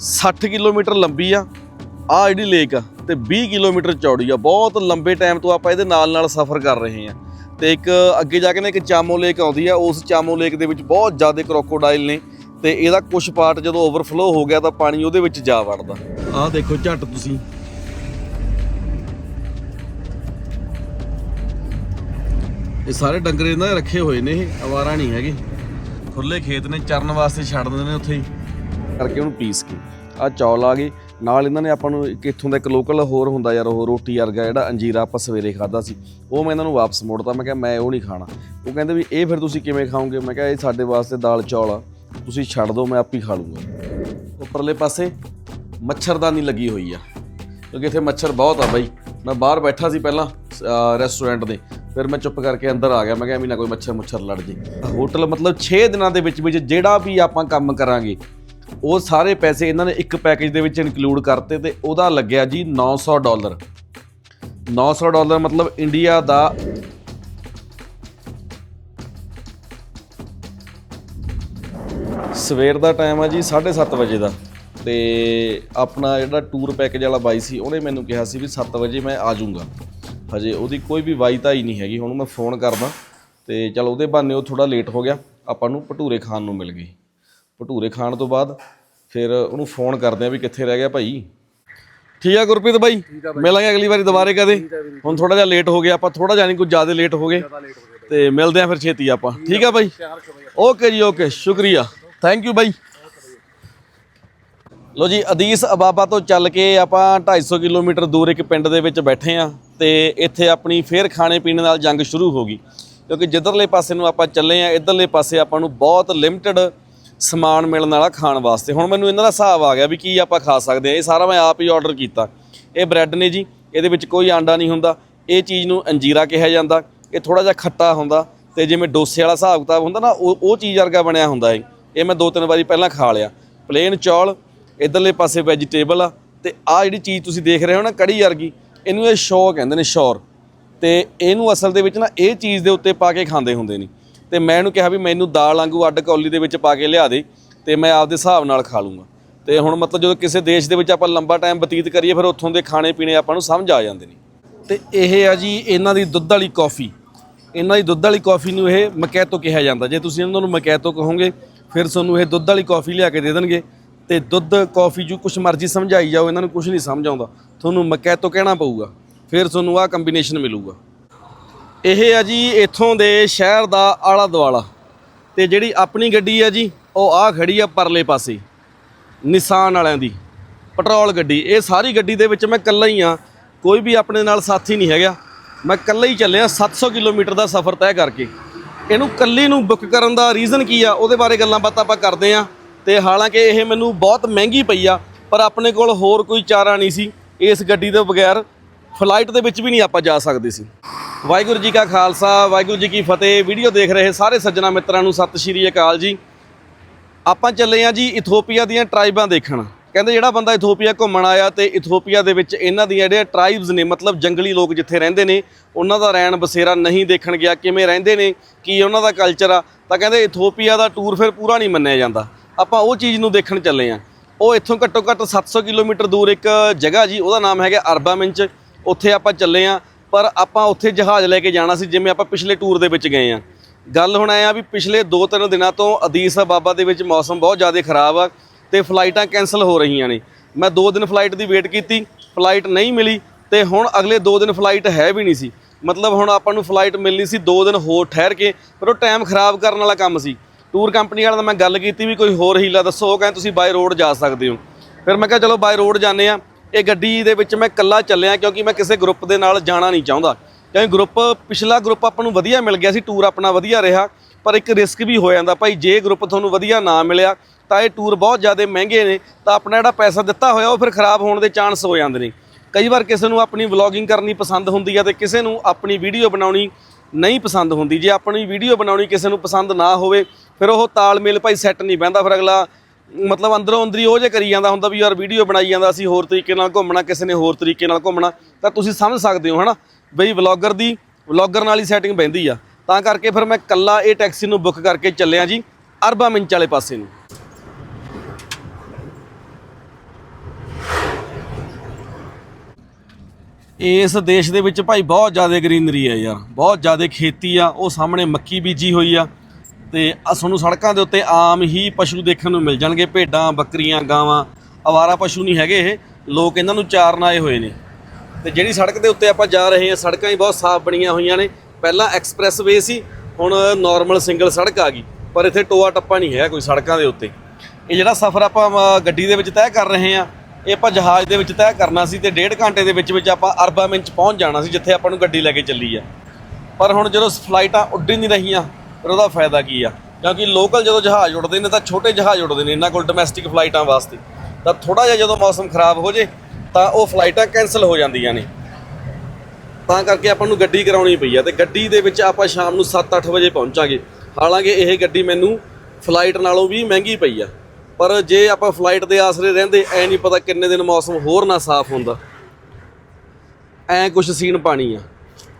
60 kilometre ਲੰਬੀ ਆ ਆ ਜਿਹੜੀ ਲੇਕ ਆ ਤੇ 20 ਕਿਲੋਮੀਟਰ ਚੌੜੀ ਆ। ਬਹੁਤ ਲੰਬੇ ਟਾਈਮ ਤੋਂ ਆਪਾਂ ਇਹਦੇ ਨਾਲ ਨਾਲ ਸਫ਼ਰ ਕਰ ਰਹੇ ਆ ਤੇ ਇੱਕ ਅੱਗੇ ਜਾ ਕੇ ਨਾ ਇੱਕ ਚਾਮੋ ਲੇਕ ਆਉਂਦੀ ਆ, ਉਸ ਚਾਮੋ ਲੇਕ ਦੇ ਵਿੱਚ ਬਹੁਤ ਜ਼ਿਆਦਾ ਕਰੋਕੋਡਾਈਲ ਨੇ ਤੇ ਇਹਦਾ ਕੁਝ ਪਾਰਟ ਜਦੋਂ ਓਵਰਫਲੋ ਹੋ ਗਿਆ ਤਾਂ ਪਾਣੀ ਉਹਦੇ ਵਿੱਚ ਜਾ ਵੜਦਾ। ਆਹ ਦੇਖੋ ਝੱਟ ਤੁਸੀਂ। ਇਹ ਸਾਰੇ ਡੰਗਰ ਇਹਨਾਂ ਦੇ ਰੱਖੇ ਹੋਏ ਨੇ, ਇਹ, ਅਵਾਰਾ ਨਹੀਂ ਹੈਗੇ। ਖੁੱਲੇ ਖੇਤ ਨੇ, ਚਰਨ ਵਾਸਤੇ ਛੱਡ ਦਿੰਦੇ ਨੇ ਉੱਥੇ ਹੀ। ਕਰਕੇ ਉਹਨੂੰ ਪੀਸ ਕੇ। ਆ ਚੌਲ ਆ ਗਏ। ਨਾਲ ਇਹਨਾਂ ਨੇ ਆਪਾਂ ਨੂੰ ਇੱਕ ਇੱਥੋਂ ਦਾ ਇੱਕ ਲੋਕਲ ਹੋਰ ਹੁੰਦਾ ਯਾਰ, ਉਹ ਰੋਟੀ ਵਰਗਾ ਜਿਹੜਾ ਅੰਜੀਰਾ ਆਪਾਂ ਸਵੇਰੇ ਖਾਦਾ ਸੀ, ਉਹ ਮੈਂ ਇਹਨਾਂ ਨੂੰ ਵਾਪਸ ਮੋੜਤਾ। ਮੈਂ ਕਿਹਾ, ਮੈਂ ਉਹ ਨਹੀਂ ਖਾਣਾ। ਉਹ ਕਹਿੰਦੇ ਵੀ, ਇਹ ਫਿਰ ਤੁਸੀਂ ਕਿਵੇਂ ਖਾਓਗੇ? ਮੈਂ ਕਿਹਾ, ਇਹ ਸਾਡੇ ਵਾਸਤੇ ਦਾਲ ਚੌਲ ਆ। ਤੁਸੀਂ ਛੱਡ ਦਿਓ, ਮੈਂ ਆਪ ਹੀ ਖਾ ਲੂੰਗਾ। ਉੱਪਰਲੇ ਪਾਸੇ ਮੱਛਰਦਾਨੀ ਲੱਗੀ ਹੋਈ ਆ, ਕਿਉਂਕਿ ਇੱਥੇ ਮੱਛਰ ਬਹੁਤ ਆ ਬਾਈ। ਮੈਂ ਬਾਹਰ ਬੈਠਾ ਸੀ ਪਹਿਲਾਂ ਰੈਸਟੋਰੈਂਟ ਦੇ। ਫਿਰ ਮੈਂ ਚੁੱਪ ਕਰਕੇ ਅੰਦਰ ਆ ਗਿਆ। ਮੈਂ ਕਿਹਾ, ਐਵੇਂ ਨਾ ਕੋਈ ਮੱਛਰ ਮੁੱਛਰ ਲੜ ਜੇ। ਹੋਟਲ ਮਤਲਬ 6 ਦਿਨਾਂ ਦੇ ਵਿੱਚ ਵਿੱਚ ਜਿਹੜਾ ਵੀ ਆਪਾਂ ਕੰਮ ਕਰਾਂਗੇ ਉਹ ਸਾਰੇ ਪੈਸੇ ਇਹਨਾਂ ਨੇ ਇੱਕ ਪੈਕੇਜ ਦੇ ਵਿੱਚ ਇਨਕਲੂਡ ਕਰਤੇ ਤੇ ਉਹਦਾ ਲੱਗਿਆ ਜੀ 900 ਡਾਲਰ। 900 ਡਾਲਰ ਮਤਲਬ ਇੰਡੀਆ ਦਾ ਸਵੇਰ ਦਾ ਟਾਈਮ ਆ ਜੀ 7:30 ਵਜੇ ਦਾ। ਤੇ ਆਪਣਾ ਜਿਹੜਾ ਟੂਰ ਪੈਕੇਜ ਵਾਲਾ ਬਾਈ ਸੀ, ਉਹਨੇ ਮੈਨੂੰ ਕਿਹਾ ਸੀ ਵੀ 7 ਵਜੇ ਮੈਂ ਆ ਜਾਊਂਗਾ। ਹਜੇ ਉਹਦੀ ਕੋਈ ਵੀ ਵਾਈਤਾ ਹੀ ਨਹੀਂ ਹੈਗੀ, ਹੁਣ ਮੈਂ ਫੋਨ ਕਰਦਾ। ਤੇ ਚਲ ਉਹਦੇ ਬਹਾਨੇ ਉਹ ਥੋੜਾ ਲੇਟ ਹੋ ਗਿਆ। ਆਪਾਂ ਨੂੰ ਭਟੂਰੇ ਖਾਣ ਨੂੰ ਮਿਲ ਗਈ ਭਟੂਰੇ ਖਾਣ ਤੋਂ ਬਾਅਦ ਫਿਰ ਉਹਨੂੰ ਫੋਨ ਕਰਦੇ ਆ ਵੀ ਕਿੱਥੇ ਰਹਿ ਗਿਆ ਭਾਈ। ਠੀਕ ਆ ਗੁਰਪ੍ਰੀਤ ਬਾਈ? ਮਿਲਾਂਗੇ ਅਗਲੀ ਵਾਰੀ ਦੁਬਾਰੇ ਕਦੇ। ਹੁਣ ਥੋੜਾ ਜਿਹਾ ਲੇਟ ਹੋ ਗਿਆ ਆਪਾਂ ਥੋੜਾ ਜਿਹਾ ਨਹੀਂ ਕੁਝ ਜ਼ਿਆਦਾ ਲੇਟ ਹੋ ਗਏ। ਤੇ ਮਿਲਦੇ ਆ ਫਿਰ ਛੇਤੀ ਆਪਾਂ। ਠੀਕ ਆ ਬਾਈ? ਓਕੇ ਜੀ ਓਕੇ ਸ਼ੁਕਰੀਆ। ਥੈਂਕ ਯੂ ਬਾਈ। ਲੋ ਜੀ ਅਦੀਸ ਅਬਾਬਾ ਤੋਂ ਚੱਲ ਕੇ ਆਪਾਂ 250 ਕਿਲੋਮੀਟਰ ਦੂਰ ਇੱਕ ਪਿੰਡ ਦੇ ਵਿੱਚ ਬੈਠੇ ਆ ਤੇ ਇੱਥੇ ਆਪਣੀ ਫੇਰ ਖਾਣੇ ਪੀਣੇ ਨਾਲ ਜੰਗ ਸ਼ੁਰੂ ਹੋ ਗਈ। ਕਿਉਂਕਿ ਜਿੱਧਰਲੇ ਪਾਸੇ ਨੂੰ ਆਪਾਂ ਚੱਲੇ ਆ ਇਧਰਲੇ ਪਾਸੇ ਆਪਾਂ ਨੂੰ ਬਹੁਤ ਲਿਮਟਿਡ ਸਮਾਨ ਮਿਲਣ ਵਾਲਾ ਖਾਣ ਵਾਸਤੇ। ਹੁਣ ਮੈਨੂੰ ਇਹਨਾਂ ਦਾ ਹਿਸਾਬ ਆ ਗਿਆ ਵੀ ਕੀ ਆਪਾਂ ਖਾ ਸਕਦੇ ਆ ਇਹ ਸਾਰਾ ਮੈਂ ਆਪ ਹੀ ਆਰਡਰ ਕੀਤਾ। ਇਹ ਬ੍ਰੈਡ ਨੇ ਜੀ, ਇਹਦੇ ਵਿੱਚ ਕੋਈ ਆਂਡਾ ਨਹੀਂ ਹੁੰਦਾ। ਇਹ ਚੀਜ਼ ਨੂੰ ਅੰਜੀਰਾ ਕਿਹਾ ਜਾਂਦਾ। ਇਹ ਥੋੜਾ ਜਿਹਾ ਖੱਟਾ ਹੁੰਦਾ। ਤੇ ਜਿਵੇਂ ਡੋਸੇ ਵਾਲਾ ਹਿਸਾਬ ਕਿਤਾਬ ਹੁੰਦਾ ਨਾ, ਉਹ ਉਹ ਚੀਜ਼ ਵਰਗਾ ਬਣਿਆ ਹੁੰਦਾ ਹੈ ਇਹ ਮੈਂ ਦੋ ਤਿੰਨ ਵਾਰੀ ਪਹਿਲਾਂ ਖਾ ਲਿਆ। ਪਲੇਨ ਚੌਲ, ਇਧਰਲੇ ਪਾਸੇ ਵੈਜੀਟੇਬਲ ਆ। ਤੇ ਆ ਜਿਹੜੀ ਚੀਜ਼ ਤੁਸੀਂ ਦੇਖ ਰਹੇ ਹੋ ਨਾ, ਕੜੀ ਵਰਗੀ, ਇਹਨੂੰ ਇਹ ਸ਼ੌ ਕਹਿੰਦੇ ਨੇ, ਸ਼ੌਰ। ਤੇ ਇਹਨੂੰ ਅਸਲ ਦੇ ਵਿੱਚ ਨਾ, ਇਹ ਚੀਜ਼ ਦੇ ਉੱਤੇ ਪਾ ਕੇ ਖਾਂਦੇ ਹੁੰਦੇ ਨੇ। ਤੇ ਮੈਂ ਇਹਨੂੰ ਕਿਹਾ ਵੀ ਮੈਨੂੰ ਦਾਲ ਵਾਂਗੂ ਅੱਡ ਕੌਲੀ ਦੇ ਵਿੱਚ ਪਾ ਕੇ ਲਿਆ ਦੇ ਤੇ ਮੈਂ ਆਪਦੇ ਹਿਸਾਬ ਨਾਲ ਖਾ ਲੂੰਗਾ। ਤੇ ਹੁਣ ਮਤਲਬ ਜਦੋਂ ਕਿਸੇ ਦੇਸ਼ ਦੇ ਵਿੱਚ ਆਪਾਂ ਲੰਬਾ ਟਾਈਮ ਬਤੀਤ ਕਰੀਏ, ਫਿਰ ਉੱਥੋਂ ਦੇ ਖਾਣੇ ਪੀਣੇ ਆਪਾਂ ਨੂੰ ਸਮਝ ਆ ਜਾਂਦੇ ਨੇ। ਤੇ ਇਹ ਆ ਜੀ ਇਹਨਾਂ ਦੀ ਦੁੱਧ ਵਾਲੀ ਕੌਫੀ। ਇਹਨਾਂ ਦੀ ਦੁੱਧ ਵਾਲੀ ਕੌਫੀ ਨੂੰ ਇਹ ਮਕੈਤੋ ਕਿਹਾ ਜਾਂਦਾ। ਜੇ ਤੁਸੀਂ ਇਹਨਾਂ ਨੂੰ ਮਕੈਤੋ ਕਹੋਗੇ, ਫਿਰ ਤੁਹਾਨੂੰ ਇਹ ਦੁੱਧ ਵਾਲੀ ਕੌਫੀ ਲਿਆ ਕੇ ਦੇ ਦੇਣਗੇ। ਤੇ ਦੁੱਧ, ਕੌਫੀ ਜੋ ਕੁਛ ਮਰਜ਼ੀ ਸਮਝਾਈ ਜਾਓ, ਇਹਨਾਂ ਨੂੰ ਕੁਝ ਨਹੀਂ ਸਮਝ ਆਉਂਦਾ। ਤੁਹਾਨੂੰ ਮਕੈਤੋ ਕਹਿਣਾ ਪਊਗਾ, ਫਿਰ ਤੁਹਾਨੂੰ ਆਹ ਕੰਬੀਨੇਸ਼ਨ ਮਿਲੂਗਾ। ਇਹ ਆ ਜੀ ਇੱਥੋਂ ਦੇ ਸ਼ਹਿਰ ਦਾ ਆਲਾ ਦੁਆਲਾ। ਤੇ ਜਿਹੜੀ ਆਪਣੀ ਗੱਡੀ ਆ ਜੀ, ਉਹ ਆ ਖੜੀ ਆ ਪਰਲੇ ਪਾਸੇ, ਨਿਸਾਨ ਵਾਲਿਆਂ ਦੀ, ਪੈਟਰੋਲ ਗੱਡੀ। ਇਹ ਸਾਰੀ ਗੱਡੀ ਦੇ ਵਿੱਚ ਮੈਂ ਇਕੱਲਾ ਹੀ ਆ, ਕੋਈ ਵੀ ਆਪਣੇ ਨਾਲ ਸਾਥੀ ਨਹੀਂ ਹੈਗਾ। ਮੈਂ ਇਕੱਲਾ ਹੀ ਚੱਲਿਆ 700 ਕਿਲੋਮੀਟਰ ਦਾ ਸਫ਼ਰ ਤੈਅ ਕਰਕੇ। ਇਹਨੂੰ ਇਕੱਲੀ ਨੂੰ ਬੁੱਕ ਕਰਨ ਦਾ ਰੀਜ਼ਨ ਕੀ ਆ, ਉਹਦੇ ਬਾਰੇ ਗੱਲਾਂ ਬਾਤਾਂ ਆਪਾਂ ਕਰਦੇ ਆ। ਤੇ ਹਾਲਾਂਕਿ ਇਹ ਮੈਨੂੰ ਬਹੁਤ ਮਹਿੰਗੀ ਪਈ ਆ, ਪਰ ਆਪਣੇ ਕੋਲ ਹੋਰ ਕੋਈ ਚਾਰਾ ਨਹੀਂ ਸੀ ਇਸ ਗੱਡੀ ਦੇ ਬਗੈਰ। ਫਲਾਈਟ ਦੇ ਵਿੱਚ ਵੀ ਨਹੀਂ ਆਪਾਂ ਜਾ ਸਕਦੇ ਸੀ। ਵਾਹਿਗੁਰੂ ਜੀ ਕਾ ਖਾਲਸਾ, ਵਾਹਿਗੁਰੂ ਜੀ ਕੀ ਫਤਿਹ। ਵੀਡੀਓ ਦੇਖ ਰਹੇ ਸਾਰੇ ਸੱਜਣਾ ਮਿੱਤਰਾਂ ਨੂੰ ਸਤਿ ਸ਼੍ਰੀ ਅਕਾਲ ਜੀ। ਆਪਾਂ ਚੱਲੇ ਆ ਜੀ ਇਥੋਪੀਆ ਦੀਆਂ ਟ੍ਰਾਈਬਾਂ ਦੇਖਣ। ਕਹਿੰਦੇ ਜਿਹੜਾ ਬੰਦਾ ਇਥੋਪੀਆ ਘੁੰਮਣ ਆਇਆ ਤੇ ਇਥੋਪੀਆ ਦੇ ਵਿੱਚ ਇਹਨਾਂ ਦੀਆਂ ਜਿਹੜੀਆਂ ਟ੍ਰਾਈਬਸ ਨੇ, ਮਤਲਬ ਜੰਗਲੀ ਲੋਕ ਜਿੱਥੇ ਰਹਿੰਦੇ ਨੇ, ਉਹਨਾਂ ਦਾ ਰਹਿਣ ਬਸੇਰਾ ਨਹੀਂ ਦੇਖਣ ਗਿਆ। ਕਿਵੇਂ ਰਹਿੰਦੇ ਨੇ? ਕੀ ਉਹਨਾਂ ਦਾ ਕਲਚਰ ਆ? ਤਾਂ ਕਹਿੰਦੇ ਇਥੋਪੀਆ ਦਾ ਟੂਰ ਫਿਰ ਪੂਰਾ ਨਹੀਂ ਮੰਨਿਆ ਜਾਂਦਾ। ਆਪਾਂ ਉਹ ਚੀਜ਼ ਨੂੰ ਦੇਖਣ ਚੱਲੇ ਆ ਉਹ ਇੱਥੋਂ ਘੱਟੋ ਘੱਟ 700 ਕਿਲੋਮੀਟਰ ਦੂਰ ਇੱਕ ਜਗ੍ਹਾ ਜੀ, ਉਹਦਾ ਨਾਮ ਹੈਗਾ ਅਰਬਾ ਮਿੰਚ ਉੱਥੇ ਆਪਾਂ ਚੱਲੇ ਆ, ਪਰ ਆਪਾਂ ਉੱਥੇ ਜਹਾਜ਼ ਲੈ ਕੇ ਜਾਣਾ ਸੀ, ਜਿਵੇਂ ਆਪਾਂ ਪਿਛਲੇ ਟੂਰ ਦੇ ਵਿੱਚ ਗਏ ਆ। ਗੱਲ ਹੁਣ ਐ ਆ ਵੀ ਪਿਛਲੇ 2-3 ਦਿਨਾਂ ਤੋਂ ਅਦੀਸ ਬਾਬਾ ਦੇ ਵਿੱਚ ਮੌਸਮ ਬਹੁਤ ਜ਼ਿਆਦਾ ਖਰਾਬ ਆ ਤੇ ਫਲਾਈਟਾਂ ਕੈਨਸਲ ਹੋ ਰਹੀਆਂ ਨੇ। ਮੈਂ 2 ਦਿਨ ਫਲਾਈਟ ਦੀ ਵੇਟ ਕੀਤੀ ਫਲਾਈਟ ਨਹੀਂ ਮਿਲੀ ਤੇ ਹੁਣ ਅਗਲੇ 2 ਦਿਨ ਫਲਾਈਟ ਹੈ ਵੀ ਨਹੀਂ ਸੀ। ਮਤਲਬ ਹੁਣ ਆਪਾਂ ਨੂੰ ਫਲਾਈਟ ਮਿਲਣੀ ਸੀ 2 ਦਿਨ ਹੋਰ ਠਹਿਰ ਕੇ, ਪਰ ਉਹ ਟਾਈਮ ਖਰਾਬ ਕਰਨ ਵਾਲਾ ਕੰਮ ਸੀ। ਟੂਰ ਕੰਪਨੀ ਵਾਲਿਆਂ ਨਾਲ ਮੈਂ ਗੱਲ ਕੀਤੀ ਵੀ ਕੋਈ ਹੋਰ ਹੀਲਾ ਦੱਸੋ, ਉਹ ਕਹਿੰਦੇ ਤੁਸੀਂ ਬਾਈ ਰੋਡ ਜਾ ਸਕਦੇ ਹੋ। ਫਿਰ ਮੈਂ ਕਿਹਾ ਚਲੋ ਬਾਈ ਰੋਡ ਜਾਂਦੇ ਆ। ਇਹ ਗੱਡੀ ਦੇ ਵਿੱਚ ਮੈਂ ਇਕੱਲਾ ਚੱਲਿਆ ਕਿਉਂਕਿ ਮੈਂ ਕਿਸੇ ਗਰੁੱਪ ਦੇ ਨਾਲ ਜਾਣਾ ਨਹੀਂ ਚਾਹੁੰਦਾ। ਕਿਉਂਕਿ ਗਰੁੱਪ ਪਿਛਲਾ ਗਰੁੱਪ ਆਪਾਂ ਨੂੰ ਵਧੀਆ ਮਿਲ ਗਿਆ ਸੀ ਟੂਰ ਆਪਣਾ ਵਧੀਆ ਰਿਹਾ, ਪਰ ਇੱਕ ਰਿਸਕ ਵੀ ਹੋ ਜਾਂਦਾ ਭਾਈ, ਜੇ ਗਰੁੱਪ ਤੁਹਾਨੂੰ ਵਧੀਆ ਨਾ ਮਿਲਿਆ, ਤਾਂ ਇਹ ਟੂਰ ਬਹੁਤ ਜ਼ਿਆਦਾ ਮਹਿੰਗੇ ਨੇ, ਤਾਂ ਆਪਣਾ ਜਿਹੜਾ ਪੈਸਾ ਦਿੱਤਾ ਹੋਇਆ, ਉਹ ਫਿਰ ਖਰਾਬ ਹੋਣ ਦੇ ਚਾਂਸ ਹੋ ਜਾਂਦੇ ਨੇ। ਕਈ ਵਾਰ ਕਿਸੇ ਨੂੰ ਆਪਣੀ ਵਲੌਗਿੰਗ ਕਰਨੀ ਪਸੰਦ ਹੁੰਦੀ ਹੈ ਤੇ ਕਿਸੇ ਨੂੰ ਆਪਣੀ ਵੀਡੀਓ ਬਣਾਉਣੀ ਨਹੀਂ ਪਸੰਦ ਹੁੰਦੀ। ਜੇ ਆਪਣੀ ਵੀਡੀਓ ਬਣਾਉਣੀ ਕਿਸੇ ਨੂੰ ਪਸੰਦ ਨਾ ਹੋਵੇ, ਫਿਰ ਉਹ ਤਾਲਮੇਲ ਭਾਈ ਸੈੱਟ ਨਹੀਂ ਬਹਿੰਦਾ ਫਿਰ ਅਗਲਾ ਮਤਲਬ ਅੰਦਰੋਂ ਅੰਦਰੀ ਉਹ ਜੇ ਕਰੀ ਜਾਂਦਾ ਹੁੰਦਾ ਵੀ ਯਾਰ ਵੀਡੀਓ ਬਣਾਈ ਜਾਂਦਾ ਅਸੀਂ ਹੋਰ ਤਰੀਕੇ ਨਾਲ ਘੁੰਮਣਾ, ਕਿਸੇ ਨੇ ਹੋਰ ਤਰੀਕੇ ਨਾਲ ਘੁੰਮਣਾ, ਤਾਂ ਤੁਸੀਂ ਸਮਝ ਸਕਦੇ ਹੋ, ਹਨਾ? ਬਈ ਵਲੌਗਰ ਦੀ ਵਲੌਗਰ ਨਾਲ ਹੀ ਸੈਟਿੰਗ ਪੈਂਦੀ ਆ। ਤਾਂ ਕਰਕੇ ਫਿਰ ਮੈਂ ਕੱਲਾ ਇਹ ਟੈਕਸੀ ਨੂੰ ਬੁੱਕ ਕਰਕੇ ਚੱਲਿਆ ਜੀ, ਅਰਬਾ ਮਿੰਚ ਵਾਲੇ ਪਾਸੇ ਨੂੰ। ਇਸ ਦੇਸ਼ ਦੇ ਵਿੱਚ ਭਾਈ ਬਹੁਤ ਜ਼ਿਆਦਾ ਗ੍ਰੀਨਰੀ ਹੈ ਯਾਰ, ਬਹੁਤ ਜ਼ਿਆਦਾ ਖੇਤੀ ਆ, ਉਹ ਸਾਹਮਣੇ ਮੱਕੀ ਬੀਜੀ ਹੋਈ ਆ। ਤੇ ਤੁਹਾਨੂੰ ਸੜਕਾਂ ਦੇ ਉੱਤੇ ਆਮ ਹੀ ਪਸ਼ੂ ਦੇਖਣ ਨੂੰ ਮਿਲ ਜਾਣਗੇ, ਭੇਡਾਂ, ਬੱਕਰੀਆਂ, ਗਾਵਾਂ, ਅਵਾਰਾ ਪਸ਼ੂ ਨਹੀਂ ਹੈਗੇ ਇਹ, ਲੋਕ ਇਹਨਾਂ ਨੂੰ ਚਾਰਨ ਆਏ ਹੋਏ ਨੇ। ਤੇ ਜਿਹੜੀ ਸੜਕ ਦੇ ਉੱਤੇ ਆਪਾਂ ਜਾ ਰਹੇ ਹਾਂ, ਸੜਕਾਂ ਹੀ ਬਹੁਤ ਸਾਫ਼ ਬਣੀਆਂ ਹੋਈਆਂ ਨੇ। ਪਹਿਲਾਂ ਐਕਸਪ੍ਰੈਸ ਵੇ ਸੀ, ਹੁਣ ਨਾਰਮਲ ਸਿੰਗਲ ਸੜਕ ਆ ਗਈ, ਪਰ ਇੱਥੇ ਟੋਆ ਟੱਪਾ ਨਹੀਂ ਹੈ ਕੋਈ ਸੜਕਾਂ ਦੇ ਉੱਤੇ। ਇਹ ਜਿਹੜਾ ਸਫ਼ਰ ਆਪਾਂ ਗੱਡੀ ਦੇ ਵਿੱਚ ਤੈਅ ਕਰ ਰਹੇ ਹਾਂ, ਇਹ ਆਪਾਂ ਜਹਾਜ਼ ਦੇ ਵਿੱਚ ਤੈਅ ਕਰਨਾ ਸੀ ਤੇ ਡੇਢ ਘੰਟੇ ਦੇ ਵਿੱਚ ਵਿੱਚ ਆਪਾਂ ਅਰਬਾ ਮਿੰਚ ਪਹੁੰਚ ਜਾਣਾ ਸੀ, ਜਿੱਥੇ ਆਪਾਂ ਨੂੰ ਗੱਡੀ ਲੈ ਕੇ ਚੱਲੀ ਆ। ਪਰ ਹੁਣ ਜਦੋਂ ਫਲਾਈਟਾਂ ਉੱਡ ਨਹੀਂ ਰਹੀਆਂ ਫਿਰ ਉਹਦਾ ਫਾਇਦਾ ਕੀ ਆ? ਕਿਉਂਕਿ ਲੋਕਲ ਜਦੋਂ ਜਹਾਜ਼ ਉੱਡਦੇ ਨੇ ਤਾਂ ਛੋਟੇ ਜਹਾਜ਼ ਉੱਡਦੇ ਨੇ ਇਹਨਾਂ ਕੋਲ ਡੋਮੈਸਟਿਕ ਫਲਾਈਟਾਂ ਵਾਸਤੇ। ਤਾਂ ਥੋੜਾ ਜਿਹਾ ਜਦੋਂ ਮੌਸਮ ਖਰਾਬ ਹੋ ਜੇ, ਤਾਂ ਉਹ ਫਲਾਈਟਾਂ ਕੈਨਸਲ ਹੋ ਜਾਂਦੀਆਂ ਨੇ। ਤਾਂ ਕਰਕੇ ਆਪਾਂ ਨੂੰ ਗੱਡੀ ਕਰਾਉਣੀ ਪਈ ਆ ਤੇ ਗੱਡੀ ਦੇ ਵਿੱਚ ਆਪਾਂ ਸ਼ਾਮ ਨੂੰ 7-8 ਵਜੇ ਪਹੁੰਚਾਂਗੇ। ਹਾਲਾਂਕਿ ਇਹ ਗੱਡੀ ਮੈਨੂੰ ਫਲਾਈਟ ਨਾਲੋਂ ਵੀ ਮਹਿੰਗੀ ਪਈ ਆ। ਪਰ ਜੇ ਆਪਾਂ ਫਲਾਈਟ ਦੇ ਆਸਰੇ ਰਹਿੰਦੇ, ਐ ਨਹੀਂ ਪਤਾ ਕਿੰਨੇ ਦਿਨ ਮੌਸਮ ਹੋਰ ਨਾ ਸਾਫ਼ ਹੁੰਦਾ। ਐ ਕੁਛ ਸੀਨ ਪਾਣੀ ਆ।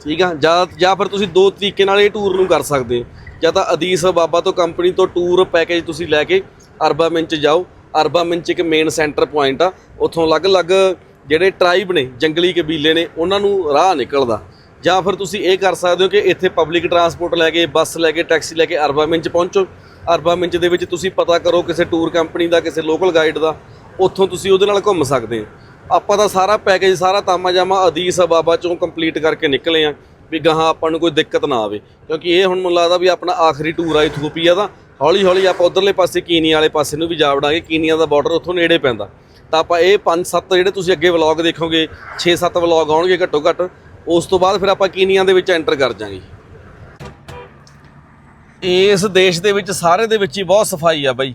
ਠੀਕ ਆ? ਜਾਂ ਜਾਂ ਫਿਰ ਤੁਸੀਂ ਦੋ ਤਰੀਕੇ ਨਾਲ ਇਹ ਟੂਰ ਨੂੰ ਕਰ ਸਕਦੇ ਹੋ। ਜਾਂ ਤਾਂ ਅਦੀਸ ਬਾਬਾ ਤੋਂ ਕੰਪਨੀ ਤੋਂ ਟੂਰ ਪੈਕੇਜ ਤੁਸੀਂ ਲੈ ਕੇ ਅਰਬਾ ਮਿੰਚ ਜਾਓ। ਅਰਬਾ ਮਿੰਚ ਇੱਕ ਮੇਨ ਸੈਂਟਰ ਪੁਆਇੰਟ ਆ। ਉੱਥੋਂ ਅਲੱਗ-ਅਲੱਗ ਜਿਹੜੇ ਟ੍ਰਾਈਬ ਨੇ, ਜੰਗਲੀ ਕਬੀਲੇ ਨੇ, ਉਹਨਾਂ ਨੂੰ ਰਾਹ ਨਿਕਲਦਾ। ਜਾਂ ਫਿਰ ਤੁਸੀਂ ਇਹ ਕਰ ਸਕਦੇ ਹੋ ਕਿ ਇੱਥੇ ਪਬਲਿਕ ਟਰਾਂਸਪੋਰਟ ਲੈ ਕੇ, ਬੱਸ ਲੈ ਕੇ ਟੈਕਸੀ ਲੈ ਕੇ ਅਰਬਾ ਮਿੰਚ ਪਹੁੰਚੋ। ਅਰਬਾ ਮਿੰਚ ਦੇ ਵਿੱਚ ਤੁਸੀਂ ਪਤਾ ਕਰੋ ਕਿਸੇ ਟੂਰ ਕੰਪਨੀ ਦਾ, ਕਿਸੇ ਲੋਕਲ ਗਾਈਡ ਦਾ, ਉੱਥੋਂ ਤੁਸੀਂ ਉਹਦੇ ਨਾਲ ਘੁੰਮ ਸਕਦੇ ਹੋ। ਆਪਾਂ ਤਾਂ ਸਾਰਾ ਪੈਕੇਜ ਸਾਰਾ ਤਾਮਾ ਜਾਮਾ ਅਦੀਸ ਬਾਬਾ ਚੋਂ ਕੰਪਲੀਟ ਕਰਕੇ ਨਿਕਲੇ ਆ ਵੀ ਗਾਹਾਂ ਆਪਾਂ ਨੂੰ ਕੋਈ ਦਿੱਕਤ ਨਾ ਆਵੇ। ਕਿਉਂਕਿ ਇਹ ਹੁਣ ਮੈਨੂੰ ਲੱਗਦਾ ਵੀ ਆਪਣਾ ਆਖਰੀ ਟੂਰ ਆ ਇਥੋਪੀਆ ਦਾ। ਹੌਲੀ ਹੌਲੀ ਆਪਾਂ ਉਧਰਲੇ ਪਾਸੇ, ਕੀਨੀਆ ਵਾਲੇ ਪਾਸੇ ਨੂੰ ਵੀ ਜਾ ਵੜਾਂਗੇ। ਕੀਨੀਆ ਦਾ ਬਾਰਡਰ ਉੱਥੋਂ ਨੇੜੇ ਪੈਂਦਾ। ਤਾਂ ਆਪਾਂ ਇਹ 5-7 ਜਿਹੜੇ ਤੁਸੀਂ ਅੱਗੇ ਵਲੌਗ ਦੇਖੋਗੇ 6-7 ਵਲੌਗ ਆਉਣਗੇ ਘੱਟੋ ਘੱਟ ਉਸ ਤੋਂ ਬਾਅਦ ਫਿਰ ਆਪਾਂ ਕੀਨੀਆ ਦੇ ਵਿੱਚ ਐਂਟਰ ਕਰ ਜਾਾਂਗੇ। ਇਸ ਦੇਸ਼ ਦੇ ਵਿੱਚ, ਸਾਰੇ ਦੇ ਵਿੱਚ ਹੀ ਬਹੁਤ ਸਫ਼ਾਈ ਆ ਬਾਈ।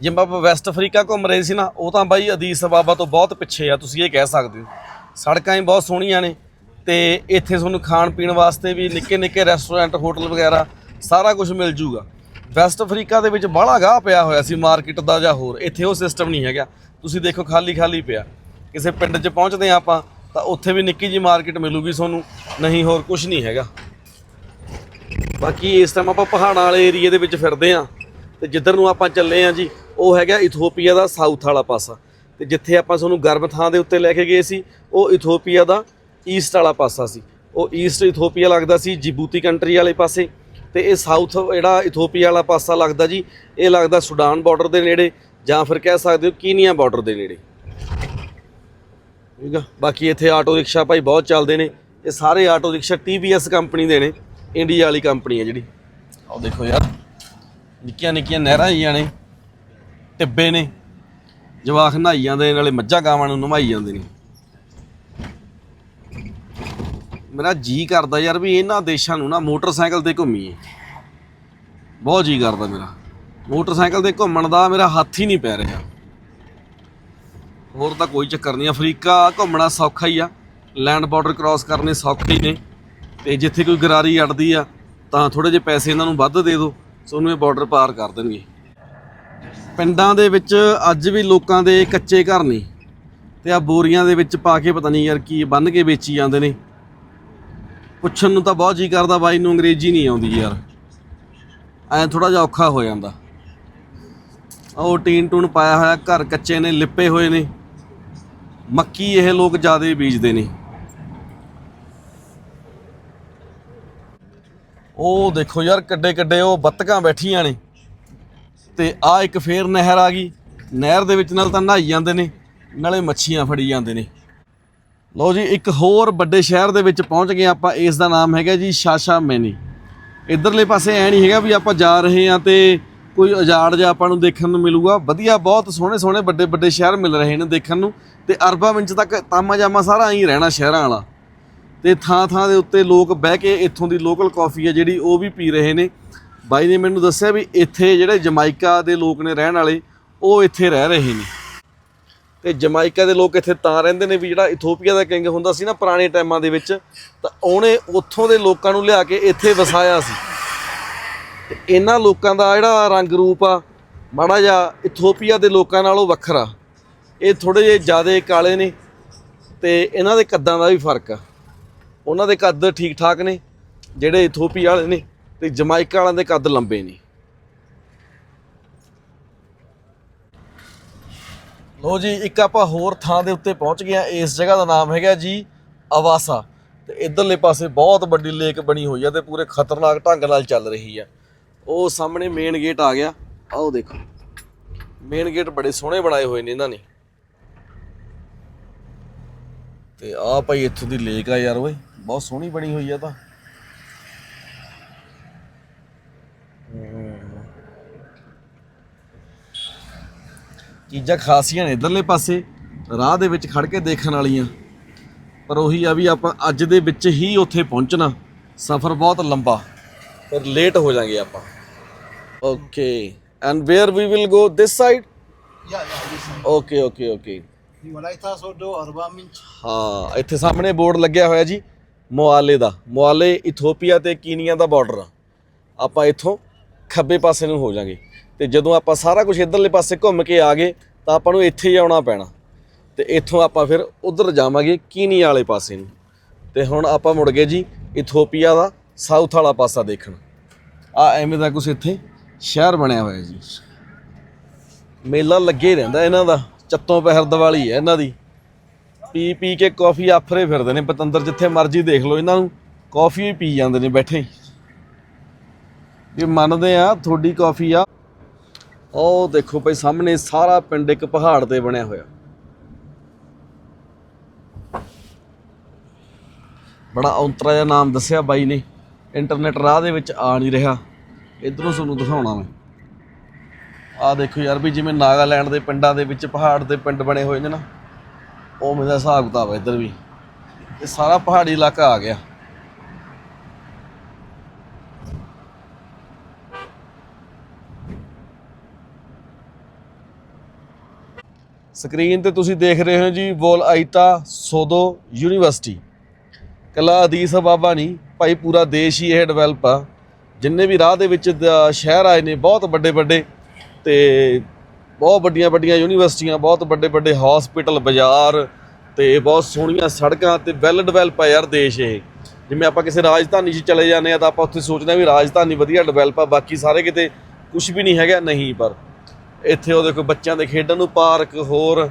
ਜਿਵੇਂ ਆਪਾਂ ਵੈਸਟ ਅਫਰੀਕਾ ਘੁੰਮ ਰਹੇ ਸੀ ਨਾ, ਉਹ ਤਾਂ ਬਾਈ ਅਦੀਸ ਬਾਬਾ ਤੋਂ ਬਹੁਤ ਪਿੱਛੇ ਆ, ਤੁਸੀਂ ਇਹ ਕਹਿ ਸਕਦੇ ਹੋ। ਸੜਕਾਂ ਹੀ ਬਹੁਤ ਸੋਹਣੀਆਂ ਨੇ। ਤੇ ਇੱਥੇ ਤੁਹਾਨੂੰ ਖਾਣ ਪੀਣ ਵਾਸਤੇ ਵੀ ਨਿੱਕੇ ਨਿੱਕੇ ਰੈਸਟੋਰੈਂਟ ਹੋਟਲ ਵਗੈਰਾ ਸਾਰਾ ਕੁਝ ਮਿਲ ਜੂਗਾ। ਵੈਸਟ ਅਫਰੀਕਾ ਦੇ ਵਿੱਚ ਬਾਹਲਾ ਗਾਹ ਪਿਆ ਹੋਇਆ ਸੀ ਮਾਰਕੀਟ ਦਾ ਜਾਂ ਹੋਰ, ਇੱਥੇ ਉਹ ਸਿਸਟਮ ਨਹੀਂ ਹੈਗਾ। ਤੁਸੀਂ ਦੇਖੋ ਖਾਲੀ ਖਾਲੀ ਪਿਆ। ਕਿਸੇ ਪਿੰਡ 'ਚ ਪਹੁੰਚਦੇ ਆ ਆਪਾਂ, ਤਾਂ ਉੱਥੇ ਵੀ ਨਿੱਕੀ ਜੀ ਮਾਰਕੀਟ ਮਿਲੂਗੀ ਤੁਹਾਨੂੰ। ਨਹੀਂ ਹੋਰ ਕੁਝ ਨਹੀਂ ਹੈਗਾ। ਬਾਕੀ ਇਸ ਟਾਈਮ ਆਪਾਂ ਪਹਾੜਾਂ ਵਾਲੇ ਏਰੀਏ ਦੇ ਵਿੱਚ ਫਿਰਦੇ ਆ ਤੇ ਜਿੱਧਰ ਨੂੰ ਆਪਾਂ ਚੱਲੇ ਆ ਜੀ, ਉਹ ਹੈਗਾ ਇਥੋਪੀਆ ਦਾ ਸਾਊਥ ਵਾਲਾ ਪਾਸਾ। ਤੇ ਜਿੱਥੇ ਆਪਾਂ ਤੁਹਾਨੂੰ ਗਰਮ ਥਾਂ ਦੇ ਉੱਤੇ ਲੈ ਕੇ ਗਏ ਸੀ, ਉਹ ਇਥੋਪੀਆ ਦਾ ਈਸਟ ਵਾਲਾ ਪਾਸਾ ਸੀ। ਉਹ ਈਸਟ ਇਥੋਪੀਆ ਲੱਗਦਾ ਸੀ, ਜਿਬੂਤੀ ਕੰਟਰੀ ਵਾਲੇ ਪਾਸੇ। ਤੇ ਇਹ ਸਾਊਥ ਜਿਹੜਾ ਇਥੋਪੀਆ ਵਾਲਾ ਪਾਸਾ ਲੱਗਦਾ ਜੀ, ਇਹ ਲੱਗਦਾ ਸੁਡਾਨ ਬਾਰਡਰ ਦੇ ਨੇੜੇ। ਜਾਂ ਫਿਰ ਕਹਿ ਸਕਦੇ ਹੋ ਕੀਨੀਆ ਬਾਰਡਰ ਦੇ ਨੇੜੇ। ਠੀਕ ਆ? ਬਾਕੀ ਇੱਥੇ ਆਟੋ ਰਿਕਸ਼ਾ ਭਾਈ ਬਹੁਤ ਚੱਲਦੇ ਨੇ। ਇਹ ਸਾਰੇ ਆਟੋ ਰਿਕਸ਼ਾ TVS ਕੰਪਨੀ ਦੇ ਨੇ। ਇੰਡੀਆ ਵਾਲੀ ਕੰਪਨੀ ਹੈ ਜਿਹੜੀ। ਆਹ ਦੇਖੋ ਯਾਰ, ਨਿੱਕੀਆਂ ਨਿੱਕੀਆਂ ਨਹਿਰਾਂ ਜੀਆਂ ਨੇ। ਟਿੱਬੇ ਨੇ। ਜਵਾਖ ਨਹਾਈ ਜਾਂਦੇ ਨਾਲੇ ਮੱਝਾਂ ਗਾਵਾਂ ਨੂੰ ਨਵਾਈ ਜਾਂਦੇ ਨੇ। ਮੇਰਾ ਜੀ ਕਰਦਾ ਯਾਰ ਵੀ ਇਹਨਾਂ ਦੇਸ਼ਾਂ ਨੂੰ ਨਾ ਮੋਟਰਸਾਈਕਲ ਤੇ ਘੁੰਮੀਏ। ਬਹੁਤ ਜੀ ਕਰਦਾ ਮੇਰਾ। ਮੋਟਰਸਾਈਕਲ ਤੇ ਘੁੰਮਣ ਦਾ ਮੇਰਾ ਹੱਥ ਹੀ ਨਹੀਂ ਪੈ ਰਿਹਾ। ਹੋਰ ਤਾਂ ਕੋਈ ਚੱਕਰ ਨਹੀਂ ਅਫਰੀਕਾ ਘੁੰਮਣਾ ਸੌਖਾ ਹੀ ਆ। ਲੈਂਡ ਬਾਰਡਰ ਕ੍ਰਾਸ ਕਰਨੇ ਸੌਖੇ ਹੀ ਨੇ। ਤੇ ਜਿੱਥੇ ਕੋਈ ਗਰਾਰੀ ਅੜਦੀ ਆ, ਤਾਂ ਥੋੜੇ ਜਿਹੇ ਪੈਸੇ ਇਹਨਾਂ ਨੂੰ ਵੱਧ ਦੇ ਦਿਓ। ਤੁਹਾਨੂੰ ਇਹ ਬਾਰਡਰ ਪਾਰ ਕਰ ਦੇਣਗੇ। ਪਿੰਡਾਂ ਦੇ ਵਿੱਚ ਅੱਜ ਵੀ ਲੋਕਾਂ ਦੇ ਕੱਚੇ ਘਰ ਨੇ। ਤੇ ਆ ਬੋਰੀਆਂ ਦੇ ਵਿੱਚ ਪਾ ਕੇ ਪਤਾ ਨਹੀਂ ਯਾਰ ਕੀ ਬੰਨ ਕੇ ਵੇਚੀ ਜਾਂਦੇ ਨੇ। ਪੁੱਛਣ ਨੂੰ ਤਾਂ ਬਹੁਤ ਜੀ ਕਰਦਾ, ਬਾਈ ਨੂੰ ਅੰਗਰੇਜ਼ੀ ਨਹੀਂ ਆਉਂਦੀ ਯਾਰ। ਐ ਥੋੜਾ ਜਿਹਾ ਔਖਾ ਹੋ ਜਾਂਦਾ। ਉਹ ਟੀਨ ਟੂਨ ਪਾਇਆ ਹੋਇਆ, ਘਰ ਕੱਚੇ ਨੇ, ਲਿੱਪੇ ਹੋਏ ਨੇ। ਮੱਕੀ ਇਹ ਲੋਕ ਜ਼ਿਆਦਾ ਬੀਜਦੇ ਨੇ। ਉਹ ਦੇਖੋ ਯਾਰ, ਕੱਡੇ ਕੱਡੇ ਉਹ ਬੱਤਕਾਂ ਬੈਠੀਆਂ ਨੇ। ਤੇ ਆ ਇੱਕ ਫੇਰ ਨਹਿਰ ਆ ਗਈ। ਨਹਿਰ ਦੇ ਵਿੱਚ ਨਾਲ ਤਾਂ ਨਹਾਈ ਜਾਂਦੇ ਨੇ, ਨਾਲੇ ਮੱਛੀਆਂ ਫੜੀ ਜਾਂਦੇ ਨੇ। ਲਓ ਜੀ, ਇੱਕ ਹੋਰ ਵੱਡੇ ਸ਼ਹਿਰ ਦੇ ਵਿੱਚ ਪਹੁੰਚ ਗਏ ਆਪਾਂ, ਇਸ ਦਾ ਨਾਮ ਹੈਗਾ ਜੀ ਸ਼ਾਸ਼ਾ ਮੈਨੀ। ਇਧਰਲੇ ਪਾਸੇ ਐ ਨਹੀਂ ਹੈਗਾ ਵੀ ਆਪਾਂ ਜਾ ਰਹੇ ਹਾਂ ਤੇ ਕੋਈ ਉਜਾੜ ਜਿਹਾ ਆਪਾਂ ਨੂੰ ਦੇਖਣ ਨੂੰ ਮਿਲੂਗਾ। ਵਧੀਆ, ਬਹੁਤ ਸੋਹਣੇ ਸੋਹਣੇ ਵੱਡੇ ਵੱਡੇ ਸ਼ਹਿਰ ਮਿਲ ਰਹੇ ਨੇ ਦੇਖਣ ਨੂੰ ਤੇ ਅਰਬਾਂ ਮਿੰਚ ਤੱਕ ਤਾਮਾ ਜਾਮਾ ਸਾਰਾ ਹੀ ਰਹਿਣਾ ਸ਼ਹਿਰਾਂ ਵਾਲਾ। ਤੇ ਥਾਂ ਥਾਂ ਦੇ ਉੱਤੇ ਲੋਕ ਬਹਿ ਕੇ ਇੱਥੋਂ ਦੀ ਲੋਕਲ ਕਾਫੀ ਹੈ ਜਿਹੜੀ ਉਹ ਵੀ ਪੀ ਰਹੇ ਨੇ। ਬਾਈ ਨੇ ਮੈਨੂੰ ਦੱਸਿਆ ਵੀ ਇੱਥੇ ਜਿਹੜੇ ਜਮਾਇਕਾ ਦੇ ਲੋਕ ਨੇ ਰਹਿਣ ਵਾਲੇ, ਉਹ ਇੱਥੇ ਰਹਿ ਰਹੇ ਨੇ। ਤੇ ਜਮਾਇਕਾ ਦੇ ਲੋਕ ਇੱਥੇ ਤਾਂ ਰਹਿੰਦੇ ਨੇ ਵੀ ਜਿਹੜਾ ਇਥੋਪੀਆ ਦਾ ਕਿੰਗ ਹੁੰਦਾ ਸੀ ਨਾ ਪੁਰਾਣੇ ਟਾਈਮਾਂ ਦੇ ਵਿੱਚ, ਤਾਂ ਉਹਨੇ ਉੱਥੋਂ ਦੇ ਲੋਕਾਂ ਨੂੰ ਲਿਆ ਕੇ ਇੱਥੇ ਵਸਾਇਆ ਸੀ। ਤੇ ਇਹਨਾਂ ਲੋਕਾਂ ਦਾ ਜਿਹੜਾ ਰੰਗ ਰੂਪ ਆ, ਮਾੜਾ ਜਿਹਾ ਇਥੋਪੀਆ ਦੇ ਲੋਕਾਂ ਨਾਲੋਂ ਵੱਖਰਾ। ਇਹ ਥੋੜੇ ਜਿਹੇ ਜ਼ਿਆਦਾ ਕਾਲੇ ਨੇ ਤੇ ਇਹਨਾਂ ਦੇ ਕੱਦਾਂ ਦਾ ਵੀ ਫ਼ਰਕ ਆ। ਉਹਨਾਂ ਦੇ ਕੱਦ ਠੀਕ ਠਾਕ ਨੇ, ਜਿਹੜੇ ਇਥੋਪੀਆ ਵਾਲੇ ਨੇ, ਤੇ ਜਮਾਇਕਾ ਵਾਲਿਆਂ ਦੇ ਕੱਦ ਲੰਬੇ ਨੇ। ਲੋ ਜੀ, ਇੱਕ ਆਪਾਂ ਹੋਰ ਥਾਂ ਦੇ ਉੱਤੇ ਪਹੁੰਚ ਗਏ ਆ ਇਸ ਜਗ੍ਹਾ ਦਾ ਨਾਮ ਹੈਗਾ ਜੀ ਆਵਾਸਾ। ਤੇ ਇਧਰਲੇ ਪਾਸੇ ਬਹੁਤ ਵੱਡੀ ਲੇਕ ਬਣੀ ਹੋਈ ਆ ਤੇ ਪੂਰੇ ਖਤਰਨਾਕ ਢੰਗ ਨਾਲ ਚੱਲ ਰਹੀ ਆ। ਉਹ ਸਾਹਮਣੇ ਮੇਨ ਗੇਟ ਆ ਗਿਆ। ਆਓ ਦੇਖੋ। ਮੇਨ ਗੇਟ ਬੜੇ ਸੋਹਣੇ ਬਣਾਏ ਹੋਏ ਨੇ ਇਹਨਾਂ ਨੇ। ਤੇ ਆ ਭਾਈ ਇੱਥੋਂ ਦੀ ਲੇਕ ਆ ਯਾਰ ਓਏ। ਬਹੁਤ ਸੋਹਣੀ ਬਣੀ ਹੋਈ ਆ ਤਾਂ। ਚੀਜ਼ਾਂ ਖਾਸੀਆਂ ਨੇ ਇਧਰਲੇ ਪਾਸੇ ਰਾਹ ਦੇ ਵਿੱਚ ਖੜ ਕੇ ਦੇਖਣ ਵਾਲੀਆਂ। ਪਰ ਉਹੀ ਆ ਵੀ ਆਪਾਂ ਅੱਜ ਦੇ ਵਿੱਚ ਹੀ ਉੱਥੇ ਪਹੁੰਚਣਾ ਸਫ਼ਰ ਬਹੁਤ ਲੰਬਾ ਫਿਰ ਲੇਟ ਹੋ ਜਾਾਂਗੇ ਆਪਾਂ। Okay and where we will go this side Yeah, yeah, this one. Okay okay okay Malaita Sodo, Arba Minch. ਹਾਂ ਇੱਥੇ ਸਾਹਮਣੇ ਬੋਰਡ ਲੱਗਿਆ ਹੋਇਆ ਜੀ ਮੁਆਲੇ ਦਾ। ਮੁਆਲੇ ਇਥੋਪੀਆ ਤੇ ਕੀਨੀਆ ਦਾ ਬਾਰਡਰ ਆ। ਆਪਾਂ ਇੱਥੋਂ ਖੱਬੇ ਪਾਸੇ ਨੂੰ ਹੋ ਜਾਾਂਗੇ। ਤੇ ਜਦੋਂ ਆਪਾਂ ਸਾਰਾ ਕੁਝ ਇਧਰਲੇ ਪਾਸੇ ਘੁੰਮ ਕੇ ਆ ਗਏ, ਤਾਂ ਆਪਾਂ ਨੂੰ ਇੱਥੇ ਹੀ ਆਉਣਾ ਪੈਣਾ। ਤੇ ਇੱਥੋਂ ਆਪਾਂ ਫਿਰ ਉਧਰ ਜਾਵਾਂਗੇ ਕੀਨੀ ਵਾਲੇ ਪਾਸੇ ਨੂੰ। ਤੇ ਹੁਣ ਆਪਾਂ ਮੁੜ ਗਏ ਜੀ ਇਥੋਪੀਆ ਦਾ ਸਾਊਥ ਵਾਲਾ ਪਾਸਾ ਦੇਖਣ। ਆ ਐਵੇਂ ਦਾ ਕੁਝ ਇੱਥੇ ਸ਼ਹਿਰ ਬਣਿਆ ਹੋਇਆ ਜੀ। ਮੇਲਾ ਲੱਗੇ ਹੀ ਰਹਿੰਦਾ ਇਹਨਾਂ ਦਾ, ਚੱਤੋਂ ਪਹਿਰ ਦੀਵਾਲੀ ਹੈ ਇਹਨਾਂ ਦੀ। ਪੀ ਪੀ ਕੇ ਕਾਫੀ ਆਫਰੇ ਫਿਰਦੇ ਨੇ, ਪਤੰਦਰ ਜਿੱਥੇ ਮਰਜ਼ੀ ਦੇਖ ਲਓ ਇਹਨਾਂ ਨੂੰ, ਕਾਫੀ ਹੀ ਪੀ ਜਾਂਦੇ ਨੇ ਬੈਠੇ ਹੀ। ਇਹ ਮੰਨਦੇ ਆ, ਤੁਹਾਡੀ ਕਾਫੀ ਆ। ਉਹ ਦੇਖੋ ਭਾਈ ਸਾਹਮਣੇ ਸਾਰਾ ਪਿੰਡ ਇੱਕ ਪਹਾੜ ਤੇ ਬਣਿਆ ਹੋਇਆ। ਬੜਾ ਔਂਤਰਾ ਜਿਹਾ ਨਾਮ ਦੱਸਿਆ ਬਾਈ ਨੇ। ਇੰਟਰਨੈਟ ਰਾਹ ਦੇ ਵਿੱਚ ਆ ਨਹੀਂ ਰਿਹਾ। ਇਧਰੋਂ ਤੁਹਾਨੂੰ ਦਿਖਾਉਣਾ ਮੈਂ। ਆ ਦੇਖੋ ਯਾਰ ਵੀ ਜਿਵੇਂ ਨਾਗਾਲੈਂਡ ਦੇ ਪਿੰਡਾਂ ਦੇ ਵਿੱਚ ਪਹਾੜ ਦੇ ਪਿੰਡ ਬਣੇ ਹੋਏ ਨੇ ਨਾ ਉਹ ਮੇਰਾ ਹਿਸਾਬ ਕਿਤਾਬ ਹੈ ਇੱਧਰ ਵੀ। ਇਹ ਸਾਰਾ ਪਹਾੜੀ ਇਲਾਕਾ ਆ ਗਿਆ। ਸਕਰੀਨ ਤੇ ਤੁਸੀਂ ਦੇਖ ਰਹੇ ਹੋ ਜੀ ਵੋਲ ਆਈਤਾ ਸੋਦੋ ਯੂਨੀਵਰਸਿਟੀ। ਕੱਲਾ ਅਦੀਸ ਬਾਬਾ ਨਹੀਂ ਭਾਈ ਪੂਰਾ ਦੇਸ਼ ਹੀ ਇਹ ਡਿਵੈਲਪ ਆ। ਜਿੰਨੇ ਵੀ ਰਾਹ ਦੇ ਵਿੱਚ ਸ਼ਹਿਰ ਆਏ ਨੇ, ਬਹੁਤ ਵੱਡੇ ਵੱਡੇ ਤੇ ਬਹੁਤ ਵੱਡੀਆਂ ਵੱਡੀਆਂ ਯੂਨੀਵਰਸਿਟੀਆਂ, ਬਹੁਤ ਵੱਡੇ ਵੱਡੇ ਹਸਪੀਟਲ ਬਾਜ਼ਾਰ ਤੇ ਬਹੁਤ ਸੋਹਣੀਆਂ ਸੜਕਾਂ ਤੇ ਵੈਲ ਡਿਵੈਲਪ ਆ ਯਾਰ ਦੇਸ਼ ਇਹ। ਜਿਵੇਂ ਆਪਾਂ ਕਿਸੇ ਰਾਜਧਾਨੀ 'ਚ ਚਲੇ ਜਾਂਦੇ ਆ ਤਾਂ ਆਪਾਂ ਉੱਥੇ ਸੋਚਦੇ ਆ ਵੀ ਰਾਜਧਾਨੀ ਵਧੀਆ ਡਿਵੈਲਪ ਆ, ਬਾਕੀ ਸਾਰੇ ਕਿਤੇ ਕੁਝ ਵੀ ਨਹੀਂ ਹੈਗਾ, ਨਹੀਂ ਪਰ ਇੱਥੇ ਉਹਦੇ ਦੇਖੋ ਬੱਚਿਆਂ ਦੇ ਖੇਡਣ ਨੂੰ ਪਾਰਕ, ਹੋਰ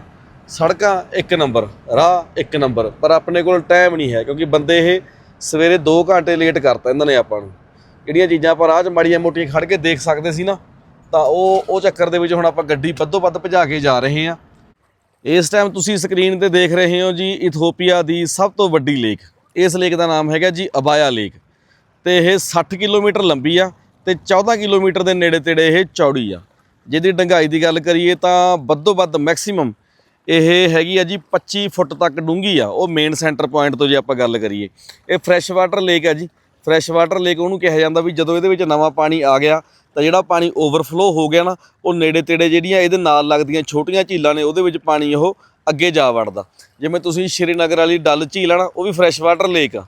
ਸੜਕਾਂ ਇੱਕ ਨੰਬਰ, ਰਾਹ ਇੱਕ ਨੰਬਰ, ਪਰ ਆਪਣੇ ਕੋਲ ਟਾਈਮ ਨਹੀਂ ਹੈ, ਕਿਉਂਕਿ ਬੰਦੇ ਇਹ ਸਵੇਰੇ 2 ਘੰਟੇ ਲੇਟ ਕਰਤਾ ਇਹਨਾਂ ਨੇ ਆਪਾਂ ਨੂੰ। ਜਿਹੜੀਆਂ ਚੀਜ਼ਾਂ ਆਪਾਂ ਰਾਹ 'ਚ ਮਾੜੀਆਂ ਮੋਟੀਆਂ ਖੜ ਕੇ ਦੇਖ ਸਕਦੇ ਸੀ ਨਾ, ਤਾਂ ਉਹ ਉਹ ਚੱਕਰ ਦੇ ਵਿੱਚ ਹੁਣ ਆਪਾਂ ਗੱਡੀ ਵੱਧੋ ਵੱਧ ਭਜਾ ਕੇ ਜਾ ਰਹੇ ਹਾਂ। ਇਸ ਟਾਈਮ ਤੁਸੀਂ ਸਕਰੀਨ ਤੇ ਦੇਖ ਰਹੇ ਹੋ ਜੀ ਇਥੋਪੀਆ ਦੀ ਸਭ ਤੋਂ ਵੱਡੀ ਲੇਕ ਇਸ ਲੇਕ ਦਾ ਨਾਮ ਹੈਗਾ ਜੀ ਅਬਾਇਆ ਲੇਕ ਤੇ ਇਹ 60 ਕਿਲੋਮੀਟਰ ਲੰਬੀ ਆ ਤੇ 14 ਕਿਲੋਮੀਟਰ ਦੇ ਨੇੜੇ ਤੇੜੇ ਇਹ ਚੌੜੀ ਆ। ਜਿਹਦੀ ਡੰਗਾਈ ਦੀ ਗੱਲ ਕਰੀਏ ਤਾਂ ਵੱਧੋ ਵੱਧ ਮੈਕਸਿਮਮ ਇਹ ਹੈਗੀ ਆ ਜੀ 25 ਫੁੱਟ ਤੱਕ ਡੂੰਘੀ ਆ, ਉਹ ਮੇਨ ਸੈਂਟਰ ਪੁਆਇੰਟ ਤੋਂ ਜੇ ਆਪਾਂ ਗੱਲ ਕਰੀਏ। ਇਹ ਫਰੈਸ਼ ਵਾਟਰ ਲੇਕ ਆ ਜੀ। ਫਰੈਸ਼ ਵਾਟਰ ਲੇਕ ਉਹਨੂੰ ਕਿਹਾ ਜਾਂਦਾ ਵੀ ਜਦੋਂ ਇਹਦੇ ਵਿੱਚ ਨਵਾਂ ਪਾਣੀ ਆ ਗਿਆ, ਤਾਂ ਜਿਹੜਾ ਪਾਣੀ ਓਵਰਫਲੋ ਹੋ ਗਿਆ ਨਾ, ਉਹ ਨੇੜੇ ਤੇੜੇ ਜਿਹੜੀਆਂ ਇਹਦੇ ਨਾਲ ਲੱਗਦੀਆਂ ਛੋਟੀਆਂ ਝੀਲਾਂ ਨੇ, ਉਹਦੇ ਵਿੱਚ ਪਾਣੀ ਉਹ ਅੱਗੇ ਜਾ ਵੜਦਾ। ਜਿਵੇਂ ਤੁਸੀਂ ਸ਼੍ਰੀਨਗਰ ਵਾਲੀ ਡੱਲ ਝੀਲ ਆ ਨਾ, ਉਹ ਵੀ ਫਰੈਸ਼ ਵਾਟਰ ਲੇਕ ਆ।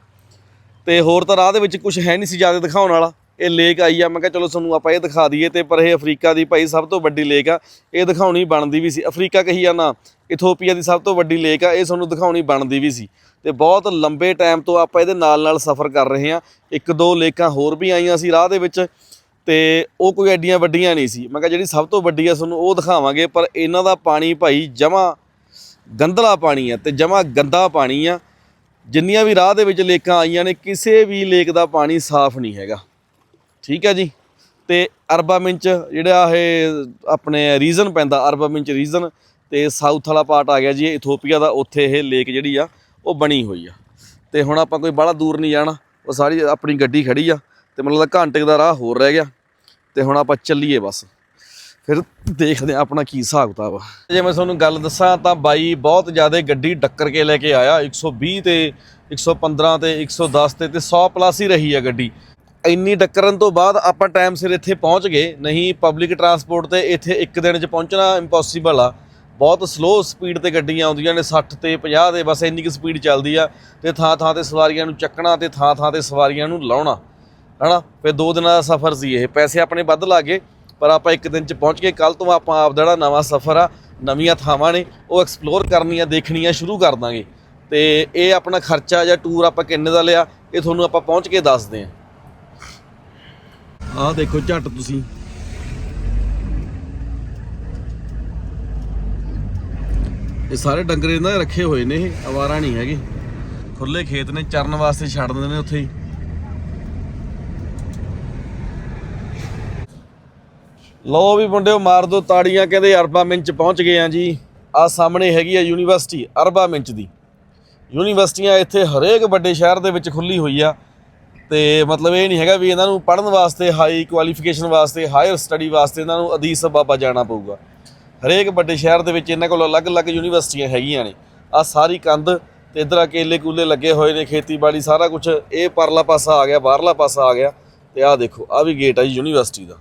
ਤੇ ਹੋਰ ਤਾਂ ਰਾਹ ਦੇ ਵਿੱਚ ਕੁਝ ਹੈ ਨਹੀਂ ਸੀ ਜ਼ਿਆਦਾ ਦਿਖਾਉਣ ਵਾਲਾ। ਇਹ ਲੇਕ ਆਈ ਆ। ਮੈਂ ਕਿਹਾ ਚਲੋ ਤੁਹਾਨੂੰ ਆਪਾਂ ਇਹ ਦਿਖਾ ਦਈਏ ਤੇ ਪਰ ਇਹ ਅਫਰੀਕਾ ਦੀ ਭਾਈ ਸਭ ਤੋਂ ਵੱਡੀ ਲੇਕ ਆ। ਇਹ ਦਿਖਾਉਣੀ ਬਣਦੀ ਵੀ ਸੀ। ਅਫਰੀਕਾ ਕਹੀ ਆ ਨਾ, ਇਥੋਪੀਆ ਦੀ ਸਭ ਤੋਂ ਵੱਡੀ ਲੇਕ ਆ। ਇਹ ਤੁਹਾਨੂੰ ਦਿਖਾਉਣੀ ਬਣਦੀ ਵੀ ਸੀ। ਤੇ ਬਹੁਤ ਲੰਬੇ ਟਾਈਮ ਤੋਂ ਆਪਾਂ ਇਹਦੇ ਨਾਲ ਨਾਲ ਸਫ਼ਰ ਕਰ ਰਹੇ ਹਾਂ ਇੱਕ ਦੋ ਲੇਕਾਂ ਹੋਰ ਵੀ ਆਈਆਂ ਸੀ ਰਾਹ ਦੇ ਵਿੱਚ ਤੇ ਉਹ ਕੋਈ ਐਡੀਆਂ ਵੱਡੀਆਂ ਨਹੀਂ ਸੀ। ਮੈਂ ਕਿਹਾ ਜਿਹੜੀ ਸਭ ਤੋਂ ਵੱਡੀ ਆ ਤੁਹਾਨੂੰ ਉਹ ਦਿਖਾਵਾਂਗੇ, ਪਰ ਇਹਨਾਂ ਦਾ ਪਾਣੀ ਭਾਈ ਜਮਾ ਗੰਧਲਾ ਪਾਣੀ ਆ ਤੇ ਜਮਾ ਗੰਦਾ ਪਾਣੀ ਆ। ਜਿੰਨੀਆਂ ਵੀ ਰਾਹ ਦੇ ਵਿੱਚ ਲੇਕਾਂ ਆਈਆਂ ਨੇ, ਕਿਸੇ ਵੀ ਲੇਕ ਦਾ ਪਾਣੀ ਸਾਫ਼ ਨਹੀਂ ਹੈਗਾ। ਠੀਕ ਹੈ ਜੀ। ਤੇ ਅਰਬਾ ਮਿੰਚ ਜਿਹੜਾ ਇਹ ਆਪਣੇ ਰੀਜਨ ਪੈਂਦਾ, ਅਰਬਾ ਮਿੰਚ ਰੀਜਨ ਤੇ ਸਾਊਥ ਵਾਲਾ ਪਾਰਟ ਆ ਗਿਆ ਜੀ, ਇਥੋਪੀਆ ਦਾ, ਉੱਥੇ ਇਹ ਲੇਕ ਜਿਹੜੀ ਆ, ਉਹ ਬਣੀ ਹੋਈ ਆ। ਤੇ ਹੁਣ ਆਪਾਂ ਕੋਈ ਬੜਾ ਦੂਰ ਨਹੀਂ ਜਾਣਾ, ਉਹ ਸਾਰੀ ਆਪਣੀ ਗੱਡੀ ਖੜੀ ਆ ਤੇ ਮੈਨੂੰ ਲੱਗਦਾ ਘੰਟੇ ਦਾ ਰਾਹ ਹੋਰ ਰਹਿ ਗਿਆ। ਤੇ ਹੁਣ ਆਪਾਂ ਚੱਲੀਏ ਬਸ। ਫਿਰ ਦੇਖਦੇ ਆ ਆਪਣਾ ਕੀ ਹਿਸਾਬ ਕਿਤਾਬ ਆ। ਜੇ ਮੈਂ ਤੁਹਾਨੂੰ ਗੱਲ ਦੱਸਾਂ ਤਾਂ ਬਾਈ ਬਹੁਤ ਜ਼ਿਆਦਾ ਗੱਡੀ ਡੱਕਰ ਕੇ ਲੈ ਕੇ ਆਇਆ 120 ਤੇ 115 ਤੇ 110 ਤੇ ਤੇ 100 ਪਲੱਸ ਹੀ ਰਹੀ ਆ ਗੱਡੀ। ਇੰਨੀ ਟੱਕਰਨ ਤੋਂ ਬਾਅਦ ਆਪਾਂ ਟਾਈਮ ਸਿਰ ਇੱਥੇ ਪਹੁੰਚ ਗਏ। ਨਹੀਂ ਪਬਲਿਕ ਟਰਾਂਸਪੋਰਟ ਤੇ ਇੱਥੇ ਇੱਕ ਦਿਨ 'ਚ ਪਹੁੰਚਣਾ ਇੰਪੋਸੀਬਲ ਆ। ਬਹੁਤ ਸਲੋ ਸਪੀਡ ਤੇ ਗੱਡੀਆਂ ਆਉਂਦੀਆਂ ਨੇ 60 ਤੇ 50 ਦੇ, ਬਸ ਇੰਨੀ ਕੁ ਸਪੀਡ ਚੱਲਦੀ ਆ ਤੇ ਥਾਂ ਥਾਂ ਤੇ ਸਵਾਰੀਆਂ ਨੂੰ ਚੱਕਣਾ ਤੇ ਥਾਂ ਥਾਂ ਤੇ ਸਵਾਰੀਆਂ ਨੂੰ ਲਾਉਣਾ, ਹਨਾ? ਫਿਰ ਦੋ ਦਿਨਾਂ ਦਾ ਸਫ਼ਰ ਸੀ ਇਹ। ਪੈਸੇ ਆਪਣੇ ਵੱਧ ਲੱਗੇ ਪਰ ਆਪਾਂ ਇੱਕ ਦਿਨ 'ਚ ਪਹੁੰਚ ਕੇ ਕੱਲ ਤੋਂ ਆਪਾਂ ਆਪ ਜਿਹੜਾ ਨਵਾਂ ਸਫ਼ਰ ਆ, ਨਵੀਆਂ ਥਾਵਾਂ ਨੇ, ਉਹ ਐਕਸਪਲੋਰ ਕਰਨੀਆਂ, ਦੇਖਣੀਆਂ ਸ਼ੁਰੂ ਕਰ ਦਾਂਗੇ। ਤੇ ਇਹ ਆਪਣਾ ਖਰਚਾ ਜਾਂ ਟੂਰ ਆਪਾਂ ਕਿੰਨੇ ਦਾ ਲਿਆ, ਇਹ ਤੁਹਾਨੂੰ ਆਪਾਂ ਪਹੁੰਚ ਕੇ ਦੱਸਦੇ ਹਾਂ ਆਹ ਦੇਖੋ ਝੱਟ ਤੁਸੀਂ। ਇਹ ਸਾਰੇ ਡੰਗਰ ਇਹਨਾਂ ਦੇ ਰੱਖੇ ਹੋਏ ਨੇ ਇਹ, ਅਵਾਰਾ ਨਹੀਂ ਹੈਗੇ। ਖੁੱਲੇ ਖੇਤ ਨੇ, ਚਰਨ ਵਾਸਤੇ ਛੱਡ ਦਿੰਦੇ ਨੇ ਉੱਥੇ ਹੀ। ਲਓ ਵੀ ਮੁੰਡਿਓ, ਮਾਰ ਦੋ ਤਾੜੀਆਂ, ਕਹਿੰਦੇ ਅਰਬਾ ਮਿੰਚ ਪਹੁੰਚ ਗਏ ਆ ਜੀ। ਆ ਸਾਹਮਣੇ ਹੈਗੀ ਆ ਯੂਨੀਵਰਸਿਟੀ, ਅਰਬਾ ਮਿੰਚ ਦੀ। ਯੂਨੀਵਰਸਿਟੀਆਂ ਇੱਥੇ ਹਰੇਕ ਵੱਡੇ ਸ਼ਹਿਰ ਦੇ ਵਿੱਚ ਖੁੱਲੀ ਹੋਈ ਆ। ਤੇ ਮਤਲਬ ਇਹ ਨਹੀਂ ਹੈਗਾ ਵੀ ਇਹਨਾਂ ਨੂੰ ਪੜ੍ਹਨ ਵਾਸਤੇ ਹਾਈ ਕੁਆਲੀਫਿਕੇਸ਼ਨ ਵਾਸਤੇ ਹਾਇਰ ਸਟੱਡੀ ਵਾਸਤੇ ਇਹਨਾਂ ਨੂੰ ਅਦੀਸ ਬਾਬਾ ਜਾਣਾ ਪਊਗਾ। ਹਰੇਕ ਵੱਡੇ ਸ਼ਹਿਰ ਦੇ ਵਿੱਚ ਇਹਨਾਂ ਕੋਲ ਅਲੱਗ-ਅਲੱਗ ਯੂਨੀਵਰਸਿਟੀਆਂ ਹੈਗੀਆਂ ਨੇ। ਆ ਸਾਰੀ ਕੰਧ ਤੇ ਇਧਰ ਆ ਕੇਲੇ ਕੂਲੇ ਲੱਗੇ ਹੋਏ ਨੇ, ਖੇਤੀਬਾੜੀ ਸਾਰਾ ਕੁਝ ਇਹ ਪਰਲਾ ਪਾਸਾ ਆ ਗਿਆ, ਬਾਹਰਲਾ ਪਾਸਾ ਆ ਗਿਆ। ਤੇ ਆਹ ਦੇਖੋ ਆ ਵੀ ਗੇਟ ਆ ਜੀ ਯੂਨੀਵਰਸਿਟੀ ਦਾ।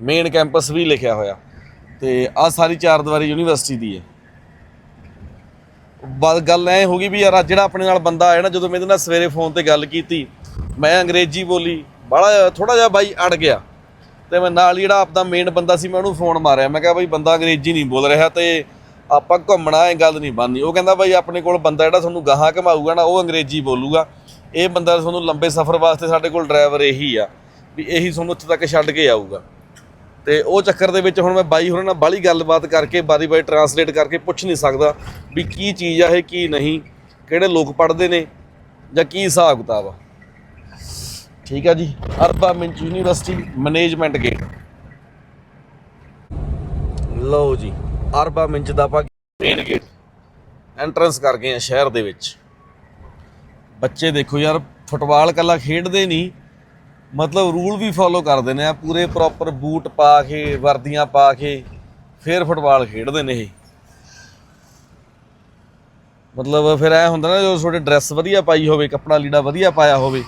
ਮੇਨ ਕੈਂਪਸ ਵੀ ਲਿਖਿਆ ਹੋਇਆ। ਤੇ ਆ ਸਾਰੀ ਚਾਰ ਦੀਵਾਰੀ ਯੂਨੀਵਰਸਿਟੀ ਦੀ ਹੈ। ਗੱਲ ਐ ਹੋ ਗਈ ਵੀ ਯਾਰ ਜਿਹੜਾ ਆਪਣੇ ਨਾਲ ਬੰਦਾ ਆਇਆ ਨਾ, ਜਦੋਂ ਮੈਂ ਇਹਦੇ ਨਾਲ ਸਵੇਰੇ ਫੋਨ ਤੇ ਗੱਲ ਕੀਤੀ, ਮੈਂ ਅੰਗਰੇਜ਼ੀ ਬੋਲੀ ਬੜਾ ਥੋੜਾ ਜਿਹਾ ਬਾਈ ਅੜ ਗਿਆ। ਤੇ ਮੈਂ ਨਾਲ ਹੀ ਜਿਹੜਾ ਆਪਦਾ ਮੇਨ ਬੰਦਾ ਸੀ, ਮੈਂ ਉਹਨੂੰ ਫੋਨ ਮਾਰਿਆ। ਮੈਂ ਕਿਹਾ ਬਾਈ ਬੰਦਾ ਅੰਗਰੇਜ਼ੀ ਨਹੀਂ ਬੋਲ ਰਿਹਾ ਤੇ ਆਪਾਂ ਘੁੰਮਣਾ, ਇਹ ਗੱਲ ਨਹੀਂ ਬਣਨੀ। ਉਹ ਕਹਿੰਦਾ ਬਾਈ ਆਪਣੇ ਕੋਲ ਬੰਦਾ ਜਿਹੜਾ ਤੁਹਾਨੂੰ ਗਾਹਾਂ ਘਮਾਊਗਾ ਨਾ, ਉਹ ਅੰਗਰੇਜ਼ੀ ਬੋਲੂਗਾ। ਇਹ ਬੰਦਾ ਤੁਹਾਨੂੰ ਲੰਬੇ ਸਫ਼ਰ ਵਾਸਤੇ ਸਾਡੇ ਕੋਲ ਡਰਾਈਵਰ ਇਹੀ ਆ, ਵੀ ਇਹੀ ਤੁਹਾਨੂੰ ਉੱਥੇ ਤੱਕ ਛੱਡ ਕੇ ਆਊਗਾ। ਤੇ ਉਹ ਚੱਕਰ ਦੇ ਵਿੱਚ ਹੁਣ ਮੈਂ ਬਾਈ ਹੋਰਾਂ ਨਾਲ ਬਾਲੀ ਗੱਲਬਾਤ ਕਰਕੇ, ਬਾਰੀ ਬਾਰੀ ਟਰਾਂਸਲੇਟ ਕਰਕੇ ਪੁੱਛ ਨਹੀਂ ਸਕਦਾ ਵੀ ਕੀ ਚੀਜ਼ ਆ ਇਹ, ਕੀ ਨਹੀਂ, ਕਿਹੜੇ ਲੋਕ ਪੜ੍ਹਦੇ ਨੇ ਜਾਂ ਕੀ ਹਿਸਾਬ ਕਿਤਾਬ ਆ। ਠੀਕ ਆ ਜੀ, Arba Minch university management gate. ਲਓ ਜੀ, ਅਰਬਾ ਮਿੰਚ ਦਾ ਆਪਾਂ ਮੇਨ ਗੇਟ ਐਂਟਰੈਂਸ ਕਰ ਗਏ ਆ ਸ਼ਹਿਰ ਦੇ ਵਿੱਚ। ਬੱਚੇ ਦੇਖੋ ਯਾਰ, ਫੁੱਟਬਾਲ ਕੱਲਾ ਖੇਡਦੇ ਨਹੀਂ ਮਤਲਬ ਰੂਲ ਵੀ ਫੋਲੋ ਕਰਦੇ ਨੇ ਆ, ਪੂਰੇ ਪ੍ਰੋਪਰ ਬੂਟ ਪਾ ਕੇ, ਵਰਦੀਆਂ ਪਾ ਕੇ, ਫਿਰ ਫੁੱਟਬਾਲ ਖੇਡਦੇ ਨੇ ਇਹ। ਮਤਲਬ ਫਿਰ ਐ ਹੁੰਦਾ ਨਾ, ਜਦੋਂ ਤੁਹਾਡੇ ਡਰੈਸ ਵਧੀਆ ਪਾਈ ਹੋਵੇ, ਕੱਪੜਾ ਲੀੜਾ ਵਧੀਆ ਪਾਇਆ ਹੋਵੇ,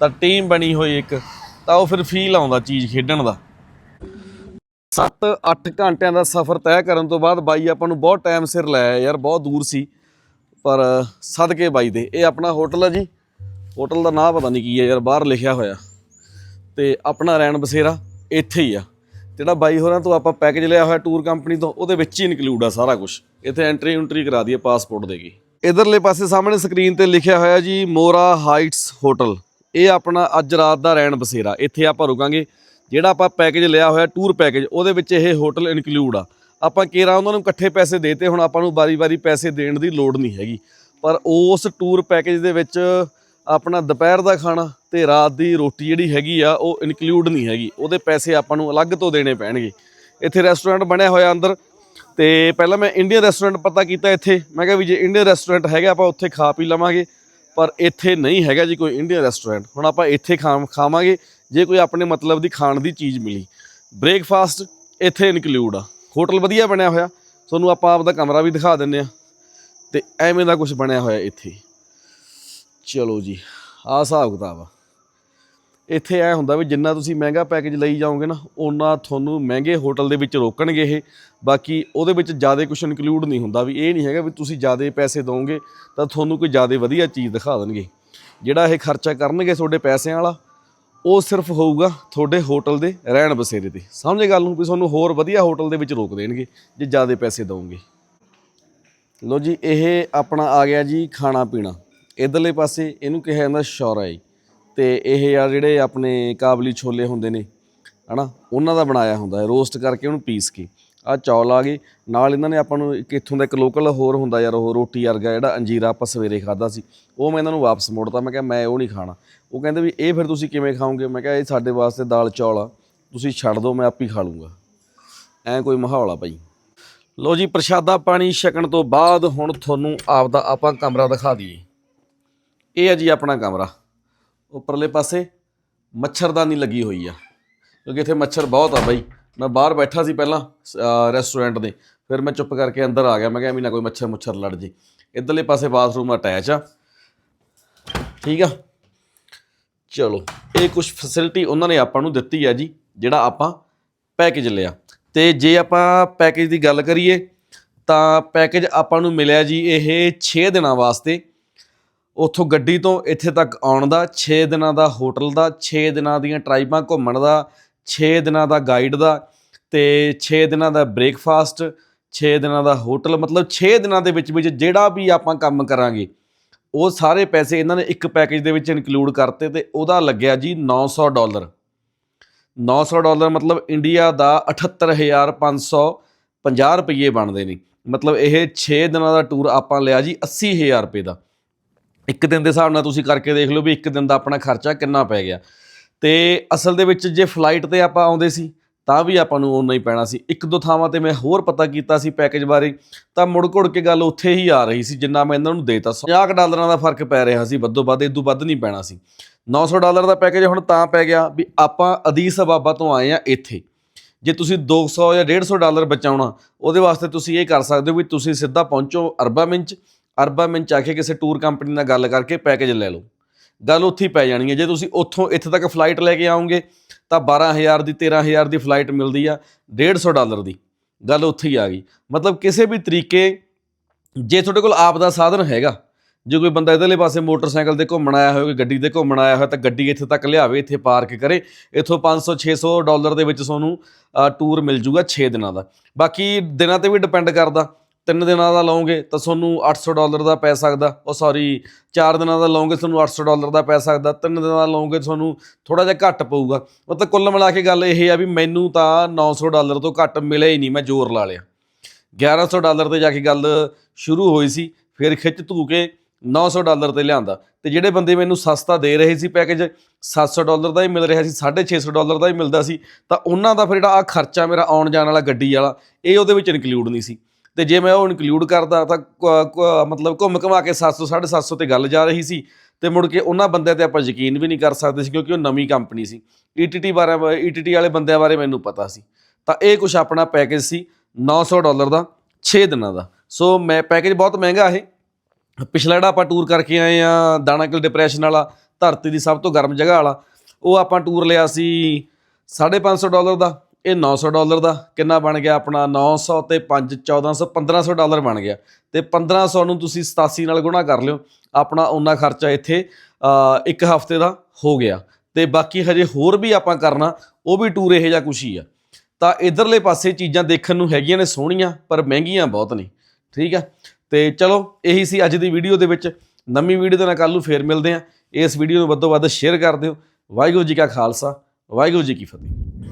ਤਾਂ ਟੀਮ ਬਣੀ ਹੋਈ ਇੱਕ, ਤਾਂ ਉਹ ਫਿਰ ਫੀਲ ਆਉਂਦਾ ਚੀਜ਼ ਖੇਡਣ ਦਾ। 7-8 ਘੰਟਿਆਂ ਦਾ ਸਫ਼ਰ ਤੈਅ ਕਰਨ ਤੋਂ ਬਾਅਦ ਬਾਈ ਆਪਾਂ ਨੂੰ ਬਹੁਤ ਟਾਈਮ ਸਿਰ ਲਾਇਆ ਯਾਰ, ਬਹੁਤ ਦੂਰ ਸੀ। ਪਰ ਸਦਕੇ ਬਾਈ ਦੇ, ਇਹ ਆਪਣਾ ਹੋਟਲ ਹੈ ਜੀ। ਹੋਟਲ ਦਾ ਨਾਮ ਪਤਾ ਨਹੀਂ ਕੀ ਹੈ ਯਾਰ, ਬਾਹਰ ਲਿਖਿਆ ਹੋਇਆ। ਤੇ ਆਪਣਾ ਰਹਿਣ ਬਸੇਰਾ ਇੱਥੇ ਹੀ ਆ। ਜਿਹੜਾ ਬਾਈ ਹੋਰਾਂ ਤੋਂ ਆਪਾਂ ਪੈਕੇਜ ਲਿਆ ਹੋਇਆ ਟੂਰ ਕੰਪਨੀ ਤੋਂ, ਉਹਦੇ ਵਿੱਚ ਹੀ ਇਨਕਲੂਡ ਆ ਸਾਰਾ ਕੁਝ ਇੱਥੇ ਐਂਟਰੀ ਉਂਟਰੀ ਕਰਾ ਦਈਏ ਪਾਸਪੋਰਟ ਦੇ ਕੇ। ਇਧਰਲੇ ਪਾਸੇ ਸਾਹਮਣੇ ਸਕਰੀਨ ਤੇ ਲਿਖਿਆ ਹੋਇਆ ਜੀ, ਮੋਰਾ ਹਾਈਟਸ ਹੋਟਲ। ਇਹ ਆਪਣਾ ਅੱਜ ਰਾਤ ਦਾ ਰਹਿਣ ਬਸੇਰਾ। ਇੱਥੇ ਆਪਾਂ ਰੁਕਾਂਗੇ। ਜਿਹੜਾ ਆਪਾਂ ਪੈਕੇਜ ਲਿਆ ਹੋਇਆ ਟੂਰ ਪੈਕੇਜ ਉਹਦੇ ਵਿੱਚ ਇਹ ਹੋਟਲ ਇਨਕਲੂਡ ਆ। ਆਪਾਂ ਕੇਰਾ ਉਹਨਾਂ ਨੂੰ ਇਕੱਠੇ ਪੈਸੇ ਦੇਤੇ, ਹੁਣ ਆਪਾਂ ਨੂੰ ਵਾਰੀ-ਵਾਰੀ ਪੈਸੇ ਦੇਣ ਦੀ ਲੋੜ ਨਹੀਂ ਹੈਗੀ। ਪਰ ਉਸ ਟੂਰ ਪੈਕੇਜ ਦੇ ਵਿੱਚ ਆਪਣਾ ਦੁਪਹਿਰ ਦਾ ਖਾਣਾ ਤੇ ਰਾਤ ਦੀ ਰੋਟੀ ਜਿਹੜੀ ਹੈਗੀ ਆ, ਉਹ ਇਨਕਲੂਡ ਨਹੀਂ ਹੈਗੀ। ਉਹਦੇ ਪੈਸੇ ਆਪਾਂ ਨੂੰ ਅਲੱਗ ਤੋਂ ਦੇਣੇ ਪੈਣਗੇ। ਇੱਥੇ ਰੈਸਟੋਰੈਂਟ ਬਣਿਆ ਹੋਇਆ ਅੰਦਰ ਤੇ ਪਹਿਲਾਂ ਮੈਂ ਇੰਡੀਅਨ ਰੈਸਟੋਰੈਂਟ ਪਤਾ ਕੀਤਾ ਇੱਥੇ। ਮੈਂ ਕਿਹਾ ਵੀ ਜੇ ਇੰਡੀਅਨ ਰੈਸਟੋਰੈਂਟ ਹੈਗਾ, ਆਪਾਂ ਉੱਥੇ ਖਾ ਪੀ ਲਵਾਂਗੇ। ਪਰ ਇੱਥੇ ਨਹੀਂ ਹੈਗਾ ਜੀ ਕੋਈ ਇੰਡੀਅਨ ਰੈਸਟੋਰੈਂਟ ਹੁਣ ਆਪਾਂ ਇੱਥੇ ਖਾ, ਖਾਵਾਂਗੇ, ਜੇ ਕੋਈ ਆਪਣੇ ਮਤਲਬ ਦੀ ਖਾਣ ਦੀ ਚੀਜ਼ ਮਿਲੀ। ਬ੍ਰੇਕਫਾਸਟ ਇੱਥੇ ਇਨਕਲੂਡ ਆ। ਹੋਟਲ ਵਧੀਆ ਬਣਿਆ ਹੋਇਆ। ਤੁਹਾਨੂੰ ਆਪਾਂ ਆਪਦਾ ਕਮਰਾ ਵੀ ਦਿਖਾ ਦਿੰਨੇ ਆ। ਤੇ ਐਵੇਂ ਦਾ ਕੁਝ ਬਣਿਆ ਹੋਇਆ ਇੱਥੇ। ਚਲੋ ਜੀ, ਆਹ ਹਿਸਾਬ ਕਿਤਾਬ ਆ। ਇੱਥੇ ਐ ਹੁੰਦਾ ਵੀ ਜਿੰਨਾ ਤੁਸੀਂ ਮਹਿੰਗਾ ਪੈਕੇਜ ਲਈ ਜਾਓਗੇ ਨਾ ਉਹਨਾਂ ਤੁਹਾਨੂੰ ਮਹਿੰਗੇ ਹੋਟਲ ਦੇ ਵਿੱਚ ਰੋਕਣਗੇ ਇਹ। ਬਾਕੀ ਉਹਦੇ ਵਿੱਚ ਜ਼ਿਆਦਾ ਕੁਝ ਇਨਕਲੂਡ ਨਹੀਂ ਹੁੰਦਾ ਵੀ ਇਹ ਨਹੀਂ ਹੈਗਾ ਵੀ ਤੁਸੀਂ ਜ਼ਿਆਦਾ ਪੈਸੇ ਦੋਗੇ ਤਾਂ ਤੁਹਾਨੂੰ ਕੋਈ ਜ਼ਿਆਦਾ ਵਧੀਆ ਚੀਜ਼ ਦਿਖਾ ਦੇਣਗੇ। ਜਿਹੜਾ ਇਹ ਖਰਚਾ ਕਰਨਗੇ ਤੁਹਾਡੇ ਪੈਸਿਆਂ ਵਾਲਾ, ਉਹ ਸਿਰਫ ਹੋਊਗਾ ਤੁਹਾਡੇ ਹੋਟਲ ਦੇ ਰਹਿਣ ਬਸੇਰੇ ਤੇ। ਸਮਝੇ ਗੱਲ ਨੂੰ ਵੀ ਤੁਹਾਨੂੰ ਹੋਰ ਵਧੀਆ ਹੋਟਲ ਦੇ ਵਿੱਚ ਰੋਕ ਦੇਣਗੇ ਜੇ ਜ਼ਿਆਦਾ ਪੈਸੇ ਦੋਗੇ ਲੋ ਜੀ, ਇਹ ਆਪਣਾ ਆ ਗਿਆ ਜੀ ਖਾਣਾ ਪੀਣਾ। ਇਧਰਲੇ ਪਾਸੇ ਇਹਨੂੰ ਕਿਹਾ ਜਾਂਦਾ ਸ਼ੌਰਾ ਜੀ ਤੇ ਇਹ ਆ ਜਿਹੜੇ ਆਪਣੇ ਕਾਬਲੀ ਛੋਲੇ ਹੁੰਦੇ ਨੇ, ਹਨਾ, ਉਹਨਾਂ ਦਾ ਬਣਾਇਆ ਹੁੰਦਾ ਹੈ, ਰੋਸਟ ਕਰਕੇ ਉਹਨੂੰ ਪੀਸ ਕੇ। ਆ ਚੌਲ ਆ ਗਏ, ਨਾਲ ਇਹਨਾਂ ਨੇ ਆਪਾਂ ਨੂੰ ਇੱਕ ਇੱਥੋਂ ਦਾ ਇੱਕ ਲੋਕਲ ਹੋਰ ਹੁੰਦਾ ਯਾਰ, ਉਹ ਰੋਟੀ ਵਰਗਾ ਜਿਹੜਾ ਅੰਜੀਰਾ ਆਪਾਂ ਸਵੇਰੇ ਖਾਦਾ ਸੀ, ਉਹ ਮੈਂ ਇਹਨਾਂ ਨੂੰ ਵਾਪਸ ਮੋੜਤਾ, ਮੈਂ ਕਿਹਾ ਮੈਂ ਉਹ ਨਹੀਂ ਖਾਣਾ। ਉਹ ਕਹਿੰਦੇ ਵੀ ਇਹ ਫਿਰ ਤੁਸੀਂ ਕਿਵੇਂ ਖਾਓਗੇ? ਮੈਂ ਕਿਹਾ ਇਹ ਸਾਡੇ ਵਾਸਤੇ ਦਾਲ ਚੌਲ ਆ, ਤੁਸੀਂ ਛੱਡ ਦਿਓ ਮੈਂ ਆਪ ਹੀ ਖਾ ਲੂੰਗਾ। ਐ ਕੋਈ ਮਾਹੌਲ ਆ ਭਾਈ ਲੋ ਜੀ, ਪ੍ਰਸ਼ਾਦਾ ਪਾਣੀ ਛਕਣ ਤੋਂ ਬਾਅਦ ਹੁਣ ਤੁਹਾਨੂੰ ਆਪਦਾ ਆਪਾਂ ਕਮਰਾ ਦਿਖਾ ਦਈਏ। ਇਹ ਆ ਜੀ ਆਪਣਾ ਕਮਰਾ। ਉੱਪਰਲੇ ਪਾਸੇ ਮੱਛਰਦਾਨੀ ਲੱਗੀ ਹੋਈ ਆ। ਕਿਉਂਕਿ ਇੱਥੇ ਮੱਛਰ ਬਹੁਤ ਆ ਬਾਈ। ਮੈਂ ਬਾਹਰ ਬੈਠਾ ਸੀ ਪਹਿਲਾਂ ਰੈਸਟੋਰੈਂਟ ਦੇ। ਫਿਰ ਮੈਂ ਚੁੱਪ ਕਰਕੇ ਅੰਦਰ ਆ ਗਿਆ। ਮੈਂ ਕਿਹਾ ਵੀ ਨਾ ਕੋਈ ਮੱਛਰ ਮੁੱਛਰ ਲੜ ਜੇ। ਇਧਰਲੇ ਪਾਸੇ ਬਾਥਰੂਮ ਅਟੈਚ ਆ। ਠੀਕ ਆ? ਚਲੋ, ਇਹ ਕੁਝ ਫੈਸਿਲਿਟੀ ਉਹਨਾਂ ਨੇ ਆਪਾਂ ਨੂੰ ਦਿੱਤੀ ਆ ਜੀ, ਜਿਹੜਾ ਆਪਾਂ ਪੈਕੇਜ ਲਿਆ। ਤੇ ਜੇ ਆਪਾਂ ਪੈਕੇਜ ਦੀ ਗੱਲ ਕਰੀਏ, ਤਾਂ ਪੈਕੇਜ ਆਪਾਂ ਨੂੰ ਮਿਲਿਆ ਜੀ ਇਹ 6 ਦਿਨਾਂ ਵਾਸਤੇ ਉੱਥੋਂ ਗੱਡੀ ਤੋਂ ਇੱਥੇ ਤੱਕ ਆਉਣ ਦਾ 6 ਦਿਨਾਂ ਦਾ ਹੋਟਲ ਦਾ 6 ਦਿਨਾਂ ਦੀਆਂ ਟਰਾਈਬਾਂ ਘੁੰਮਣ ਦਾ 6 ਦਿਨਾਂ ਦਾ ਗਾਈਡ ਦਾ ਤੇ 6 ਦਿਨਾਂ ਦਾ ਬ੍ਰੇਕਫਾਸਟ 6 ਦਿਨਾਂ ਦਾ ਹੋਟਲ ਮਤਲਬ 6 ਦਿਨਾਂ ਦੇ ਵਿੱਚ ਵਿੱਚ ਜਿਹੜਾ ਵੀ ਆਪਾਂ ਕੰਮ ਕਰਾਂਗੇ, ਉਹ ਸਾਰੇ ਪੈਸੇ ਇਹਨਾਂ ਨੇ ਇੱਕ ਪੈਕੇਜ ਦੇ ਵਿੱਚ ਇਨਕਲੂਡ ਕਰਤੇ ਤੇ ਉਹਦਾ ਲੱਗਿਆ ਜੀ 900 ਡਾਲਰ। 900 ਡਾਲਰ ਮਤਲਬ ਇੰਡੀਆ ਦਾ 78550 ਰੁਪਏ ਬਣਦੇ ਨੇ। ਮਤਲਬ ਇਹ 6 ਦਿਨਾਂ ਦਾ ਟੂਰ ਆਪਾਂ ਲਿਆ ਜੀ 80000 ਰੁਪਏ ਦਾ। ਇੱਕ ਦਿਨ ਦੇ ਹਿਸਾਬ ਨਾਲ ਤੁਸੀਂ ਕਰਕੇ ਦੇਖ ਲਓ ਵੀ ਇੱਕ ਦਿਨ ਦਾ ਆਪਣਾ ਖਰਚਾ ਕਿੰਨਾ ਪੈ ਗਿਆ। ਤੇ ਅਸਲ ਦੇ ਵਿੱਚ ਜੇ ਫਲਾਈਟ ਤੇ ਆਪਾਂ ਆਉਂਦੇ ਸੀ, ਤਾਂ ਵੀ ਆਪਾਂ ਨੂੰ ਓਨਾ ਹੀ ਪੈਣਾ ਸੀ। ਇੱਕ ਦੋ ਥਾਵਾਂ ਤੇ ਮੈਂ ਹੋਰ ਪਤਾ ਕੀਤਾ ਸੀ ਪੈਕੇਜ ਬਾਰੇ, ਤਾਂ ਮੁੜ ਘੁੜ ਕੇ ਗੱਲ ਉੱਥੇ ਹੀ ਆ ਰਹੀ ਸੀ, ਜਿੰਨਾ ਮੈਂ ਇਹਨਾਂ ਨੂੰ ਦੇਤਾ। 50 ਕੁ ਡਾਲਰਾਂ ਦਾ ਫ਼ਰਕ ਪੈ ਰਿਹਾ ਸੀ, ਵੱਧੋ ਵੱਧ ਇਦੋਂ ਵੱਧ ਨਹੀਂ ਪੈਣਾ ਸੀ। 900 ਡਾਲਰ ਦਾ ਪੈਕੇਜ ਹੁਣ ਤਾਂ ਪੈ ਗਿਆ ਵੀ ਆਪਾਂ ਅਦੀਸ ਅਬਾਬਾ ਤੋਂ ਆਏ ਆ ਇੱਥੇ। ਜੇ ਤੁਸੀਂ 200 ਜਾਂ 150 ਡਾਲਰ ਬਚਾਉਣਾ, ਉਹਦੇ ਵਾਸਤੇ ਤੁਸੀਂ ਇਹ ਕਰ ਸਕਦੇ ਹੋ ਵੀ ਤੁਸੀਂ ਸਿੱਧਾ ਪਹੁੰਚੋ ਅਰਬਾ ਮਿੰਚ ਅਰਬਾ ਮਿੰਚ ਆ ਕੇ ਕਿਸੇ ਟੂਰ ਕੰਪਨੀ ਨਾਲ ਗੱਲ ਕਰਕੇ ਪੈਕੇਜ ਲੈ ਲਓ। ਗੱਲ ਉੱਥੇ ਹੀ ਪੈ ਜਾਣੀ ਹੈ। ਜੇ ਤੁਸੀਂ ਉੱਥੋਂ ਇੱਥੇ ਤੱਕ ਫਲਾਈਟ ਲੈ ਕੇ ਆਉਂਗੇ ਤਾਂ 12000 ਦੀ 13000 ਦੀ ਫਲਾਈਟ ਮਿਲਦੀ ਆ 150 ਡਾਲਰ ਦੀ। ਗੱਲ ਉੱਥੇ ਹੀ ਆ ਗਈ। ਮਤਲਬ ਕਿਸੇ ਵੀ ਤਰੀਕੇ ਜੇ ਤੁਹਾਡੇ ਕੋਲ ਆਪ ਦਾ ਸਾਧਨ ਹੈਗਾ, ਜੇ ਕੋਈ ਬੰਦਾ ਇਧਰਲੇ ਪਾਸੇ ਮੋਟਰਸਾਈਕਲ ਤੇ ਘੁੰਮਣ ਆਇਆ ਹੋਇਆ ਕੋਈ ਗੱਡੀ ਤੇ ਘੁੰਮਣ ਆਇਆ ਹੋਇਆ ਤਾਂ ਗੱਡੀ ਇੱਥੇ ਤੱਕ ਲਿਆਵੇ, ਇੱਥੇ ਪਾਰਕ ਕਰੇ। ਇੱਥੋਂ 500 600 ਡਾਲਰ ਦੇ ਵਿੱਚ ਤੁਹਾਨੂੰ ਟੂਰ ਮਿਲ ਜੂਗਾ 6 ਦਿਨਾਂ ਦਾ। ਬਾਕੀ ਦਿਨਾਂ ਤੇ ਵੀ ਡਿਪੈਂਡ ਕਰਦਾ। ਤਿੰਨ ਦਿਨਾਂ ਦਾ ਲਓਗੇ ਤਾਂ ਤੁਹਾਨੂੰ 800 ਡਾਲਰ ਦਾ ਪੈ ਸਕਦਾ। ਉਹ ਸੌਰੀ ਚਾਰ ਦਿਨਾਂ ਦਾ ਲਓਗੇ ਤੁਹਾਨੂੰ 800 ਡਾਲਰ ਦਾ ਪੈ ਸਕਦਾ। ਤਿੰਨ ਦਿਨਾਂ ਦਾ ਲਓਗੇ ਤੁਹਾਨੂੰ ਥੋੜਾ ਜਿਹਾ ਘੱਟ ਪਊਗਾ। ਉਹ ਤਾਂ ਕੁੱਲ ਮਿਲਾ ਕੇ ਗੱਲ ਇਹ ਆ ਵੀ ਮੈਨੂੰ ਤਾਂ 900 ਡਾਲਰ ਤੋਂ ਘੱਟ ਮਿਲਿਆ ਹੀ ਨਹੀਂ, ਮੈਂ ਜ਼ੋਰ ਲਾ ਲਿਆ। 1100 ਡਾਲਰ ਤੇ ਜਾ ਕੇ ਗੱਲ ਸ਼ੁਰੂ ਹੋਈ ਸੀ, ਫਿਰ ਖਿੱਚ ਧੂ ਕੇ 900 ਡਾਲਰ ਤੇ ਲਿਆਂਦਾ। ਤੇ ਜਿਹੜੇ ਬੰਦੇ ਮੈਨੂੰ ਸਸਤਾ ਦੇ ਰਹੇ ਸੀ ਪੈਕੇਜ 700 ਡਾਲਰ ਦਾ ਹੀ ਮਿਲ ਰਿਹਾ ਸੀ 650 ਡਾਲਰ ਦਾ ਹੀ ਮਿਲਦਾ ਸੀ। ਤਾਂ ਉਹਨਾਂ ਦਾ ਫਿਰ ਜਿਹੜਾ ਆ ਖਰਚਾ ਮੇਰਾ ਆਉਣ ਜਾਣ ਵਾਲਾ ਗੱਡੀ ਵਾਲਾ, ਇਹ ਉਹਦੇ ਵਿੱਚ ਇਨਕਲੂਡ ਨਹੀਂ ਸੀ। ਤੇ ਜੇ ਮੈਂ ਉਹ ਇਨਕਲੂਡ ਕਰਦਾ ਤਾਂ ਕ- ਮਤਲਬ ਘੁੰਮ ਘਮਾ ਕੇ 700 750 ਤੇ ਗੱਲ ਜਾ ਰਹੀ ਸੀ ਤੇ ਮੁੜ ਕੇ ਉਹਨਾਂ ਬੰਦਿਆਂ ਤੇ ਆਪਾਂ ਯਕੀਨ ਵੀ ਨਹੀਂ ਕਰ ਸਕਦੇ ਸੀ ਕਿਉਂਕਿ ਉਹ ਨਵੀਂ ਕੰਪਨੀ ਸੀ। ETT ਬਾਰੇ ETT ਵਾਲੇ ਬੰਦਿਆਂ ਬਾਰੇ ਮੈਨੂੰ ਪਤਾ ਸੀ। ਤਾਂ ਇਹ ਕੁਝ ਆਪਣਾ ਪੈਕੇਜ ਸੀ 900 ਡਾਲਰ ਦਾ 6 ਦਿਨਾਂ ਦਾ। ਸੋ ਮੈਂ ਪੈਕੇਜ ਬਹੁਤ ਮਹਿੰਗਾ ਇਹ। ਪਿਛਲਾ ਜਿਹੜਾ ਆਪਾਂ ਟੂਰ ਕਰਕੇ ਆਏ ਆ ਦਾਣਾਕਿਲ ਡਿਪਰੈਸ਼ਨ ਵਾਲਾ, ਧਰਤੀ ਦੀ ਸਭ ਤੋਂ ਗਰਮ ਜਗ੍ਹਾ ਵਾਲਾ, ਉਹ ਆਪਾਂ ਟੂਰ ਲਿਆ ਸੀ 550 ਡਾਲਰ ਦਾ। ਇਹ 900 ਡਾਲਰ ਦਾ ਕਿੰਨਾ ਬਣ ਗਿਆ ਆਪਣਾ? 900 ਤੇ 5 1400 1500 ਡਾਲਰ ਬਣ ਗਿਆ। ਤੇ 1500 ਨੂੰ ਤੁਸੀਂ 87 ਨਾਲ ਗੁਣਾ ਕਰ ਲਿਓ। ਆਪਣਾ ਉਹਨਾਂ ਖਰਚਾ ਇੱਥੇ ਇੱਕ ਹਫ਼ਤੇ ਦਾ ਹੋ ਗਿਆ। ਤੇ ਬਾਕੀ ਹਜੇ ਹੋਰ ਵੀ ਆਪਾਂ ਕਰਨਾ, ਉਹ ਵੀ ਟੂਰ ਇਹੋ ਜਿਹਾ ਕੁਛ ਹੀ ਆ। ਤਾਂ ਇਧਰਲੇ ਪਾਸੇ ਚੀਜ਼ਾਂ ਦੇਖਣ ਨੂੰ ਹੈਗੀਆਂ ਨੇ, ਸੋਹਣੀਆਂ, ਪਰ ਮਹਿੰਗੀਆਂ ਬਹੁਤ ਨੇ। ਠੀਕ ਆ? ਤੇ ਚਲੋ, ਇਹੀ ਸੀ ਅੱਜ ਦੀ ਵੀਡੀਓ ਦੇ ਵਿੱਚ। ਨਵੀਂ ਵੀਡੀਓ ਦੇ ਨਾਲ ਕੱਲ ਨੂੰ ਫੇਰ ਮਿਲਦੇ ਆ। ਇਸ ਵੀਡੀਓ ਨੂੰ ਵੱਧੋ ਵੱਧ ਸ਼ੇਅਰ ਕਰ ਦਿਓ। ਵਾਹਿਗੁਰੂ ਜੀ ਕਾ ਖਾਲਸਾ, ਵਾਹਿਗੁਰੂ ਜੀ ਕੀ ਫਤਿਹ।